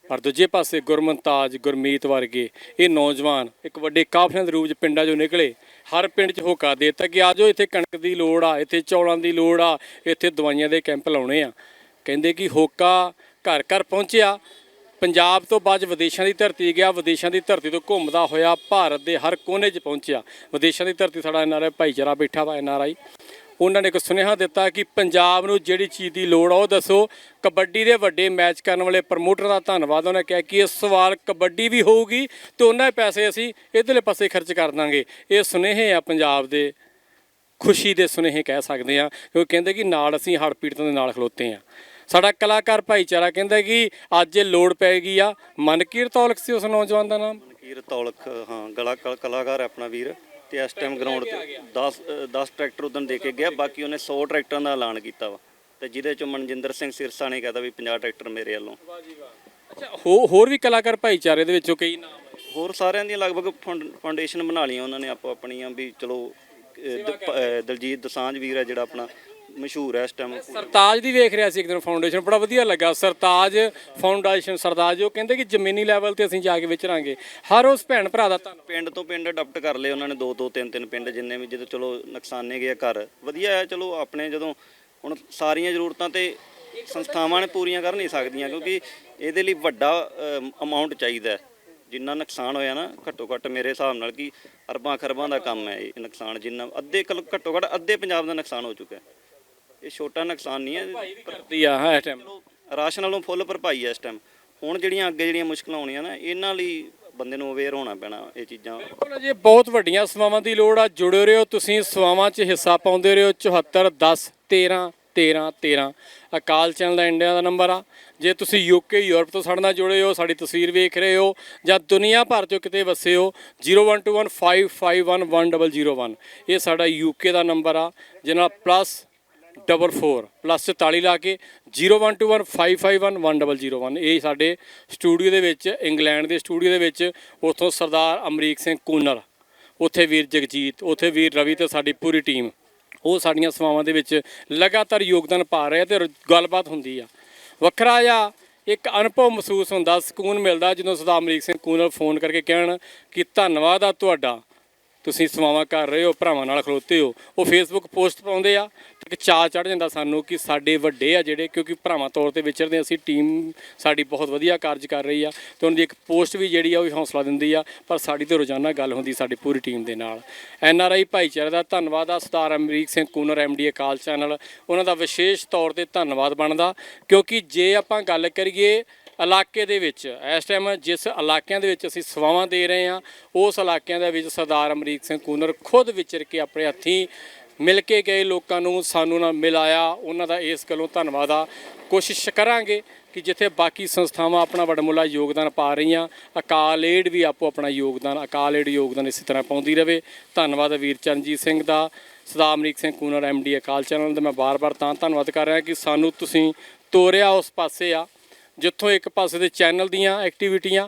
ਪਰ ਦੂਜੇ ਪਾਸੇ ਗੁਰਮਨਤਾਜ ਗੁਰਮੀਤ ਵਰਗੇ ਇਹ ਨੌਜਵਾਨ ਇੱਕ ਵੱਡੇ ਕਾਫਲਿਆਂ ਦੇ ਰੂਪ 'ਚ ਪਿੰਡਾਂ 'ਚੋਂ ਨਿਕਲੇ। ਹਰ ਪਿੰਡ 'ਚ ਹੋਕਾ ਦੇ ਦਿੱਤਾ ਕਿ ਆਜੋ ਇੱਥੇ ਕਣਕ ਦੀ ਲੋੜ ਆ, ਇੱਥੇ ਚੌਲਾਂ ਦੀ ਲੋੜ ਆ, ਇੱਥੇ ਦਵਾਈਆਂ ਦੇ ਕੈਂਪ ਲਾਉਣੇ ਆ। ਕਹਿੰਦੇ ਕਿ ਹੋਕਾ ਘਰ ਘਰ ਪਹੁੰਚਿਆ ਪੰਜਾਬ ਤੋਂ ਬਾਅਦ ਵਿਦੇਸ਼ਾਂ ਦੀ ਧਰਤੀ ਗਿਆ, ਵਿਦੇਸ਼ਾਂ ਦੀ ਧਰਤੀ ਤੋਂ ਘੁੰਮਦਾ ਹੋਇਆ ਭਾਰਤ ਦੇ ਹਰ ਕੋਨੇ 'ਚ ਪਹੁੰਚਿਆ। ਵਿਦੇਸ਼ਾਂ ਦੀ ਧਰਤੀ ਸਾਡਾ ਐਨਆਰਆਈ ਭਾਈਚਾਰਾ ਬੈਠਾ ਵਾ ਐਨਆਰਆਈ ਉਹਨਾਂ ਨੇ ਇੱਕ ਸੁਨੇਹਾ ਦਿੱਤਾ ਕਿ ਪੰਜਾਬ ਨੂੰ ਜਿਹੜੀ ਚੀਜ਼ ਦੀ ਲੋੜ ਆ, ਉਹ ਦੱਸੋ। ਕਬੱਡੀ ਦੇ ਵੱਡੇ ਮੈਚ ਕਰਨ ਵਾਲੇ ਪ੍ਰਮੋਟਰ ਦਾ ਧੰਨਵਾਦ। ਉਹਨਾਂ ਕਿਹਾ ਕਿ ਇਸ ਸਵਾਲ ਕਬੱਡੀ ਵੀ ਹੋਊਗੀ ਤੇ ਉਹਨਾਂ ਦੇ ਪੈਸੇ ਅਸੀਂ ਇਧਰਲੇ ਪਾਸੇ ਖਰਚ ਕਰ ਦਾਂਗੇ। ਇਹ ਸੁਨੇਹੇ ਆ ਪੰਜਾਬ ਦੇ ਖੁਸ਼ੀ ਦੇ ਸੁਨੇਹੇ ਕਹਿ ਸਕਦੇ ਆ ਕਿਉਂਕਿ ਕਹਿੰਦੇ ਕਿ ਨਾਲ ਅਸੀਂ ਹੜ੍ਹ ਪੀੜਤਾਂ ਦੇ ਨਾਲ ਖਲੋਤੇ ਆ ਸਾਡਾ ਕਲਾਕਾਰ ਭਾਈਚਾਰਾ ਕਹਿੰਦਾ ਕਿ ਅੱਜ ਇਹ ਲੋੜ ਪੈ ਗਈ ਆ। ਮਨਕੀਰ ਤੌਲਕ ਸੀ ਉਸ ਨੌਜਵਾਨ ਦਾ ਨਾਮ। ਮਨਕੀਰ ਤੌਲਖ ਹਾਂ ਗਲਾ ਕਲ- ਕਲਾਕਾਰ ਆਪਣਾ ਵੀਰ। ਤੇ ਇਸ ਟਾਈਮ ਗਰਾਊਂਡ ਤੇ 10 10 ਟਰੈਕਟਰ ਉਦੋਂ ਦੇ ਕੇ ਗਿਆ ਬਾਕੀ ਉਹਨੇ 100 ਟਰੈਕਟਰਾਂ ਦਾ ਐਲਾਨ ਕੀਤਾ ਵਾ। ਤੇ ਜਿਹਦੇ ਚੋਂ ਮਨਜਿੰਦਰ ਸਿੰਘ ਸਿਰਸਾ ਨੇ ਕਹਤਾ ਵੀ 50 ਟਰੈਕਟਰ ਮੇਰੇ ਵੱਲੋਂ। ਅੱਛਾ ਹੋਰ ਵੀ ਕਲਾਕਾਰ ਭਾਈਚਾਰੇ ਦੇ ਵਿੱਚੋਂ ਕਈ ਨਾਮ ਹੋਰ ਸਾਰਿਆਂ ਦੀਆਂ ਲਗਭਗ ਫਾਊਂਡ- ਫਾਊਂਡੇਸ਼ਨ ਬਣਾ ਲਈਆਂ ਉਹਨਾਂ ਨੇ ਆਪੋ ਆਪਣੀਆਂ ਵੀ ਚਲੋ ਦਲਜੀਤ ਦਸਾਂਝ ਵੀਰ ਹੈ ਜਿਹੜਾ ਆਪਣਾ। ਮਸ਼ਹੂਰ ਹੈ ਇਸ ਟਾਈਮ ਸਰਤਾਜ ਦੀ ਵੇਖ ਰਿਹਾ ਸੀ ਇੱਕ ਦਿਨ ਫਾਊਂਡੇਸ਼ਨ ਬੜਾ ਵਧੀਆ ਲੱਗਾ। ਸਰਤਾਜ ਫਾਊਂਡੇਸ਼ਨ ਸਰਤਾਜ ਉਹ ਕਹਿੰਦੇ ਕਿ ਜ਼ਮੀਨੀ ਲੈਵਲ ਤੇ ਅਸੀਂ ਜਾ ਕੇ ਵਿਚਰਾਂਗੇ। ਹਰ ਉਸ ਭੈਣ ਭਰਾ ਦਾ ਧੰਨਵਾਦ। ਪਿੰਡ ਤੋਂ ਪਿੰਡ ਅਡਾਪਟ ਕਰ ਲਏ ਉਹਨਾਂ ਨੇ ਦੋ ਦੋ ਤਿੰਨ ਤਿੰਨ ਪਿੰਡ ਜਿੰਨੇ ਵੀ ਜਦੋਂ ਚਲੋ ਨੁਕਸਾਨੇ ਗਏ ਘਰ। ਵਧੀਆ ਹੈ ਚਲੋ ਆਪਣੇ ਜਦੋਂ ਹੁਣ ਸਾਰੀਆਂ ਜ਼ਰੂਰਤਾਂ ਤੇ ਸੰਸਥਾਵਾਂ ਨੇ ਪੂਰੀਆਂ ਕਰ ਨਹੀਂ ਸਕਦੀਆਂ ਕਿਉਂਕਿ ਇਹਦੇ ਲਈ ਵੱਡਾ ਅਮਾਉਂਟ ਚਾਹੀਦਾ ਹੈ। ਜਿੰਨਾ ਨੁਕਸਾਨ ਹੋਇਆ ਨਾ ਘੱਟੋ ਘੱਟ ਮੇਰੇ ਹਿਸਾਬ ਨਾਲ ਕਿ ਅਰਬਾਂ ਖਰਬਾਂ ਦਾ ਕੰਮ ਹੈ ਇਹ ਨੁਕਸਾਨ ਜਿੰਨਾ ਅੱਧੇ ਘੱਟੋ ਘੱਟ ਅੱਧੇ ਪੰਜਾਬ ਦਾ ਨੁਕਸਾਨ ਹੋ ਚੁੱਕਾ ਹੈ ਇਹ ਛੋਟਾ ਨੁਕਸਾਨ ਨਹੀਂ ਹੈ। ਕਰਦੀ ਆ ਹਾਂ ਇਸ ਟਾਈਮ ਰਾਸ਼ਨ ਨਾਲੋਂ ਫੁੱਲ ਭਰਪਾਈ ਹੈ ਇਸ ਟਾਈਮ ਹੁਣ ਜਿਹੜੀਆਂ ਅੱਗੇ ਜਿਹੜੀਆਂ ਮੁਸ਼ਕਲਾਂ ਆਉਣੀਆਂ ਨਾ ਇਹਨਾਂ ਲਈ ਬੰਦੇ ਨੂੰ ਅਵੇਅਰ ਹੋਣਾ ਪੈਣਾ ਇਹ ਚੀਜ਼ਾਂ। ਬਿਲਕੁਲ ਜੀ ਬਹੁਤ ਵੱਡੀਆਂ ਸੇਵਾਵਾਂ ਦੀ ਲੋੜ ਆ। ਜੁੜੇ ਰਹੋ ਤੁਸੀਂ ਸੇਵਾਵਾਂ 'ਚ ਹਿੱਸਾ ਪਾਉਂਦੇ ਰਹੋ। 74 10 13 13 13 ਅਕਾਲ ਚੈਨਲ ਦਾ ਇੰਡੀਆ ਦਾ ਨੰਬਰ ਆ। ਜੇ ਤੁਸੀਂ ਯੂਕੇ ਯੂਰਪ ਤੋਂ ਸਾਡੇ ਨਾਲ ਜੁੜੇ ਹੋ ਸਾਡੀ ਤਸਵੀਰ ਵੇਖ ਰਹੇ ਹੋ ਜਾਂ ਦੁਨੀਆ ਭਰ 'ਚੋਂ ਕਿਤੇ ਵਸੇ ਹੋ 0121551101 ਇਹ ਸਾਡਾ ਯੂਕੇ ਦਾ ਨੰਬਰ ਆ ਜਿਹਨਾਂ ਪਲੱਸ ਡਬਲ 4 ਪਲੱਸ 44 ਲਾ ਕੇ 0121551101 ਇਹ ਸਾਡੇ ਸਟੂਡੀਓ ਦੇ ਵਿੱਚ ਇੰਗਲੈਂਡ ਦੇ ਸਟੂਡੀਓ ਦੇ ਵਿੱਚ, ਉੱਥੋਂ ਸਰਦਾਰ ਅਮਰੀਕ ਸਿੰਘ ਕੂਨਰ ਉੱਥੇ ਵੀਰ ਜਗਜੀਤ, ਉੱਥੇ ਵੀਰ ਰਵੀ ਤੇ ਸਾਡੀ ਪੂਰੀ ਟੀਮ ਉਹ ਸਾਡੀਆਂ ਸੇਵਾਵਾਂ ਦੇ ਵਿੱਚ ਲਗਾਤਾਰ ਯੋਗਦਾਨ ਪਾ ਰਹੇ ਆ ਤੇ ਗੱਲਬਾਤ ਹੁੰਦੀ ਆ। ਵੱਖਰਾ ਜਿਹਾ ਇੱਕ ਅਨੁਭਵ ਮਹਿਸੂਸ ਹੁੰਦਾ, ਸਕੂਨ ਮਿਲਦਾ ਜਦੋਂ ਸਰਦਾਰ ਅਮਰੀਕ ਸਿੰਘ ਕੂਨਰ ਫੋਨ ਕਰਕੇ ਕਹਿਣ ਕਿ ਧੰਨਵਾਦ ਆ ਤੁਹਾਡਾ, ਤੁਸੀਂ ਸੇਵਾਵਾਂ ਕਰ ਰਹੇ ਹੋ, ਭਰਾਵਾਂ ਨਾਲ ਖਲੋਤੇ ਹੋ। ਉਹ ਫੇਸਬੁੱਕ ਪੋਸਟ ਪਾਉਂਦੇ ਆ ਇੱਕ ਚਾਅ ਚੜ ਜਾਂਦਾ ਸਾਨੂੰ ਕਿ ਸਾਡੇ ਵੱਡੇ ਆ ਜਿਹੜੇ, ਕਿਉਂਕਿ ਭਰਾਵਾਂ ਤੌਰ ਤੇ ਵਿਚਰਦੇ ਹਾਂ, ਅਸੀਂ ਟੀਮ ਸਾਡੀ ਬਹੁਤ ਵਧੀਆ ਕਾਰਜ ਕਰ ਰਹੀ ਆ ਤੇ ਉਹਨਾਂ ਦੀ ਇੱਕ ਪੋਸਟ ਵੀ ਜਿਹੜੀ ਆ ਉਹ ਵੀ ਹੌਸਲਾ ਦਿੰਦੀ ਆ, ਪਰ ਸਾਡੀ ਤੇ ਰੋਜ਼ਾਨਾ ਗੱਲ ਹੁੰਦੀ ਸਾਡੀ ਪੂਰੀ ਟੀਮ ਦੇ ਨਾਲ। ਐਨ ਆਰ ਆਈ ਭਾਈਚਾਰੇ ਦਾ ਧੰਨਵਾਦ ਆ, Sardar Amrik Singh Kooner M D Akal channel ਉਹਨਾਂ ਦਾ ਵਿਸ਼ੇਸ਼ ਤੌਰ ਤੇ ਧੰਨਵਾਦ ਬਣਦਾ, ਕਿਉਂਕਿ ਜੇ ਆਪਾਂ ਗੱਲ ਕਰੀਏ ਇਲਾਕੇ ਦੇ ਵਿੱਚ, ਇਸ ਟਾਈਮ ਜਿਸ ਇਲਾਕਿਆਂ ਦੇ ਵਿੱਚ ਅਸੀਂ ਸੇਵਾਵਾਂ ਦੇ ਰਹੇ ਹਾਂ, ਉਸ ਇਲਾਕਿਆਂ ਦੇ ਵਿੱਚ ਸਰਦਾਰ ਅਮਰੀਕ ਸਿੰਘ ਕੂਨਰ ਖੁਦ ਵਿਚਰ ਕੇ ਆਪਣੇ ਹੱਥੀਂ ਮਿਲ ਕੇ ਗਏ ਲੋਕਾਂ ਨੂੰ, ਸਾਨੂੰ ਨਾਲ ਮਿਲਾਇਆ। ਉਹਨਾਂ ਦਾ ਇਸ ਗੱਲੋਂ ਧੰਨਵਾਦ ਆ। ਕੋਸ਼ਿਸ਼ ਕਰਾਂਗੇ ਕਿ ਜਿੱਥੇ ਬਾਕੀ ਸੰਸਥਾਵਾਂ ਆਪਣਾ ਵੱਡਮੁੱਲਾ ਯੋਗਦਾਨ ਪਾ ਰਹੀਆਂ, ਅਕਾਲ ਏਡ ਵੀ ਆਪੋ ਆਪਣਾ ਯੋਗਦਾਨ, ਅਕਾਲ ਏਡ ਯੋਗਦਾਨ ਇਸੇ ਤਰ੍ਹਾਂ ਪਾਉਂਦੀ ਰਵੇ। ਧੰਨਵਾਦ ਵੀਰ ਚਰਨਜੀਤ ਸਿੰਘ ਦਾ। Sardar Amrik Singh Kooner M D Akal channel ਦਾ ਮੈਂ ਬਾਰ-ਬਾਰ ਤਾਂ ਧੰਨਵਾਦ ਕਰ ਰਿਹਾ ਕਿ ਸਾਨੂੰ ਤੁਸੀਂ ਤੋਰਿਆ ਉਸ ਪਾਸੇ ਆ, ਜਿੱਥੋਂ ਇੱਕ ਪਾਸੇ ਦੇ ਚੈਨਲ ਦੀਆਂ ਐਕਟੀਵਿਟੀਆਂ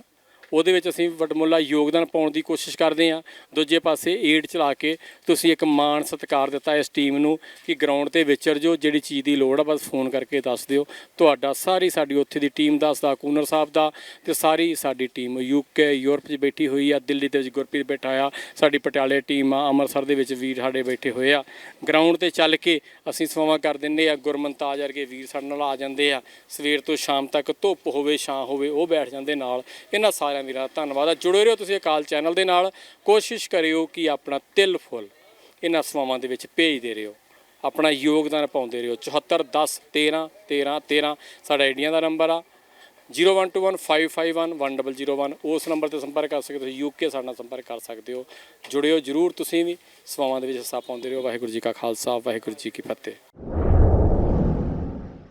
ਉਹਦੇ ਵਿੱਚ ਅਸੀਂ ਵਡਮੁੱਲਾ ਯੋਗਦਾਨ ਪਾਉਣ ਦੀ ਕੋਸ਼ਿਸ਼ ਕਰਦੇ ਹਾਂ। ਦੂਜੇ ਪਾਸੇ ਏਡ ਚਲਾ ਕੇ ਤੁਸੀਂ ਇੱਕ ਮਾਣ ਸਤਿਕਾਰ ਦਿੱਤਾ ਇਸ ਟੀਮ ਨੂੰ ਕਿ ਗਰਾਊਂਡ ਤੇ ਵਿਚਰ ਜੋ ਜਿਹੜੀ ਚੀਜ਼ ਦੀ ਲੋੜ ਆ, ਬਸ ਫੋਨ ਕਰਕੇ ਦੱਸ ਦਿਓ। ਤੁਹਾਡਾ ਸਾਰੀ ਸਾਡੀ ਉੱਥੇ ਦੀ ਟੀਮ ਦੱਸਦਾ ਕੂਨਰ ਸਾਹਿਬ ਦਾ ਤੇ ਸਾਰੀ ਸਾਡੀ ਟੀਮ ਯੂਕੇ ਯੂਰਪ 'ਚ ਬੈਠੀ ਹੋਈ ਆ, ਦਿੱਲੀ ਦੇ ਵਿੱਚ ਗੁਰਪ੍ਰੀਤ ਬੈਠਾ ਆ ਸਾਡੀ ਪਟਿਆਲੇ ਟੀਮ ਆ, ਅੰਮ੍ਰਿਤਸਰ ਦੇ ਵਿੱਚ ਵੀਰ ਸਾਡੇ ਬੈਠੇ ਹੋਏ ਆ। ਗਰਾਊਂਡ ਤੇ ਚੱਲ ਕੇ ਅਸੀਂ ਸੇਵਾਵਾਂ ਕਰ ਦਿੰਦੇ ਆ, ਗੁਰਮੰਤਾਜ ਵਰਗੇ ਵੀਰ ਸਾਡੇ ਨਾਲ ਆ ਜਾਂਦੇ ਆ। ਸਵੇਰ ਤੋਂ ਸ਼ਾਮ ਤੱਕ ਧੁੱਪ ਹੋਵੇ, ਛਾਂ ਹੋਵੇ, ਉਹ ਬੈਠ ਜਾਂਦੇ ਨਾਲ। ਇਹਨਾਂ ਸਾਰਿਆਂ ਵੀਰਾਂ ਧੰਨਵਾਦ ਆ। ਜੁੜੇ ਰਹੋ ਤੁਸੀਂ ਅਕਾਲ ਚੈਨਲ ਦੇ ਨਾਲ। ਕੋਸ਼ਿਸ਼ ਕਰਿਓ ਕਿ ਆਪਣਾ ਤਿਲ ਫੁੱਲ ਇਹਨਾਂ ਸੇਵਾਵਾਂ ਦੇ ਵਿੱਚ ਭੇਜਦੇ ਰਹੋ। ਆਪਣਾ ਯੋਗਦਾਨ ਪਾਉਂਦੇ ਰਹੋ। 74 10 13 13 13 ਸਾਡਾ ਇੰਡੀਆ ਦਾ ਨੰਬਰ ਆ। 0121551101 ਉਸ ਨੰਬਰ ਤੇ ਸੰਪਰਕ ਕਰ ਸਕਦੇ ਹੋ। ਤੁਸੀਂ ਯੂਕੇ ਸਾਡੇ ਨਾਲ ਸੰਪਰਕ ਕਰ ਸਕਦੇ ਹੋ। ਜੁੜਿਓ ਜਰੂਰ ਤੁਸੀਂ ਵੀ। ਸਵਾਵਾਂ ਦੇ ਵਿੱਚ ਹਿੱਸਾ ਪਾਉਂਦੇ ਰਹੋ। ਵਾਹਿਗੁਰੂ ਜੀ ਕਾ ਖਾਲਸਾ, ਵਾਹਿਗੁਰੂ ਜੀ ਕੀ ਫਤਿਹ।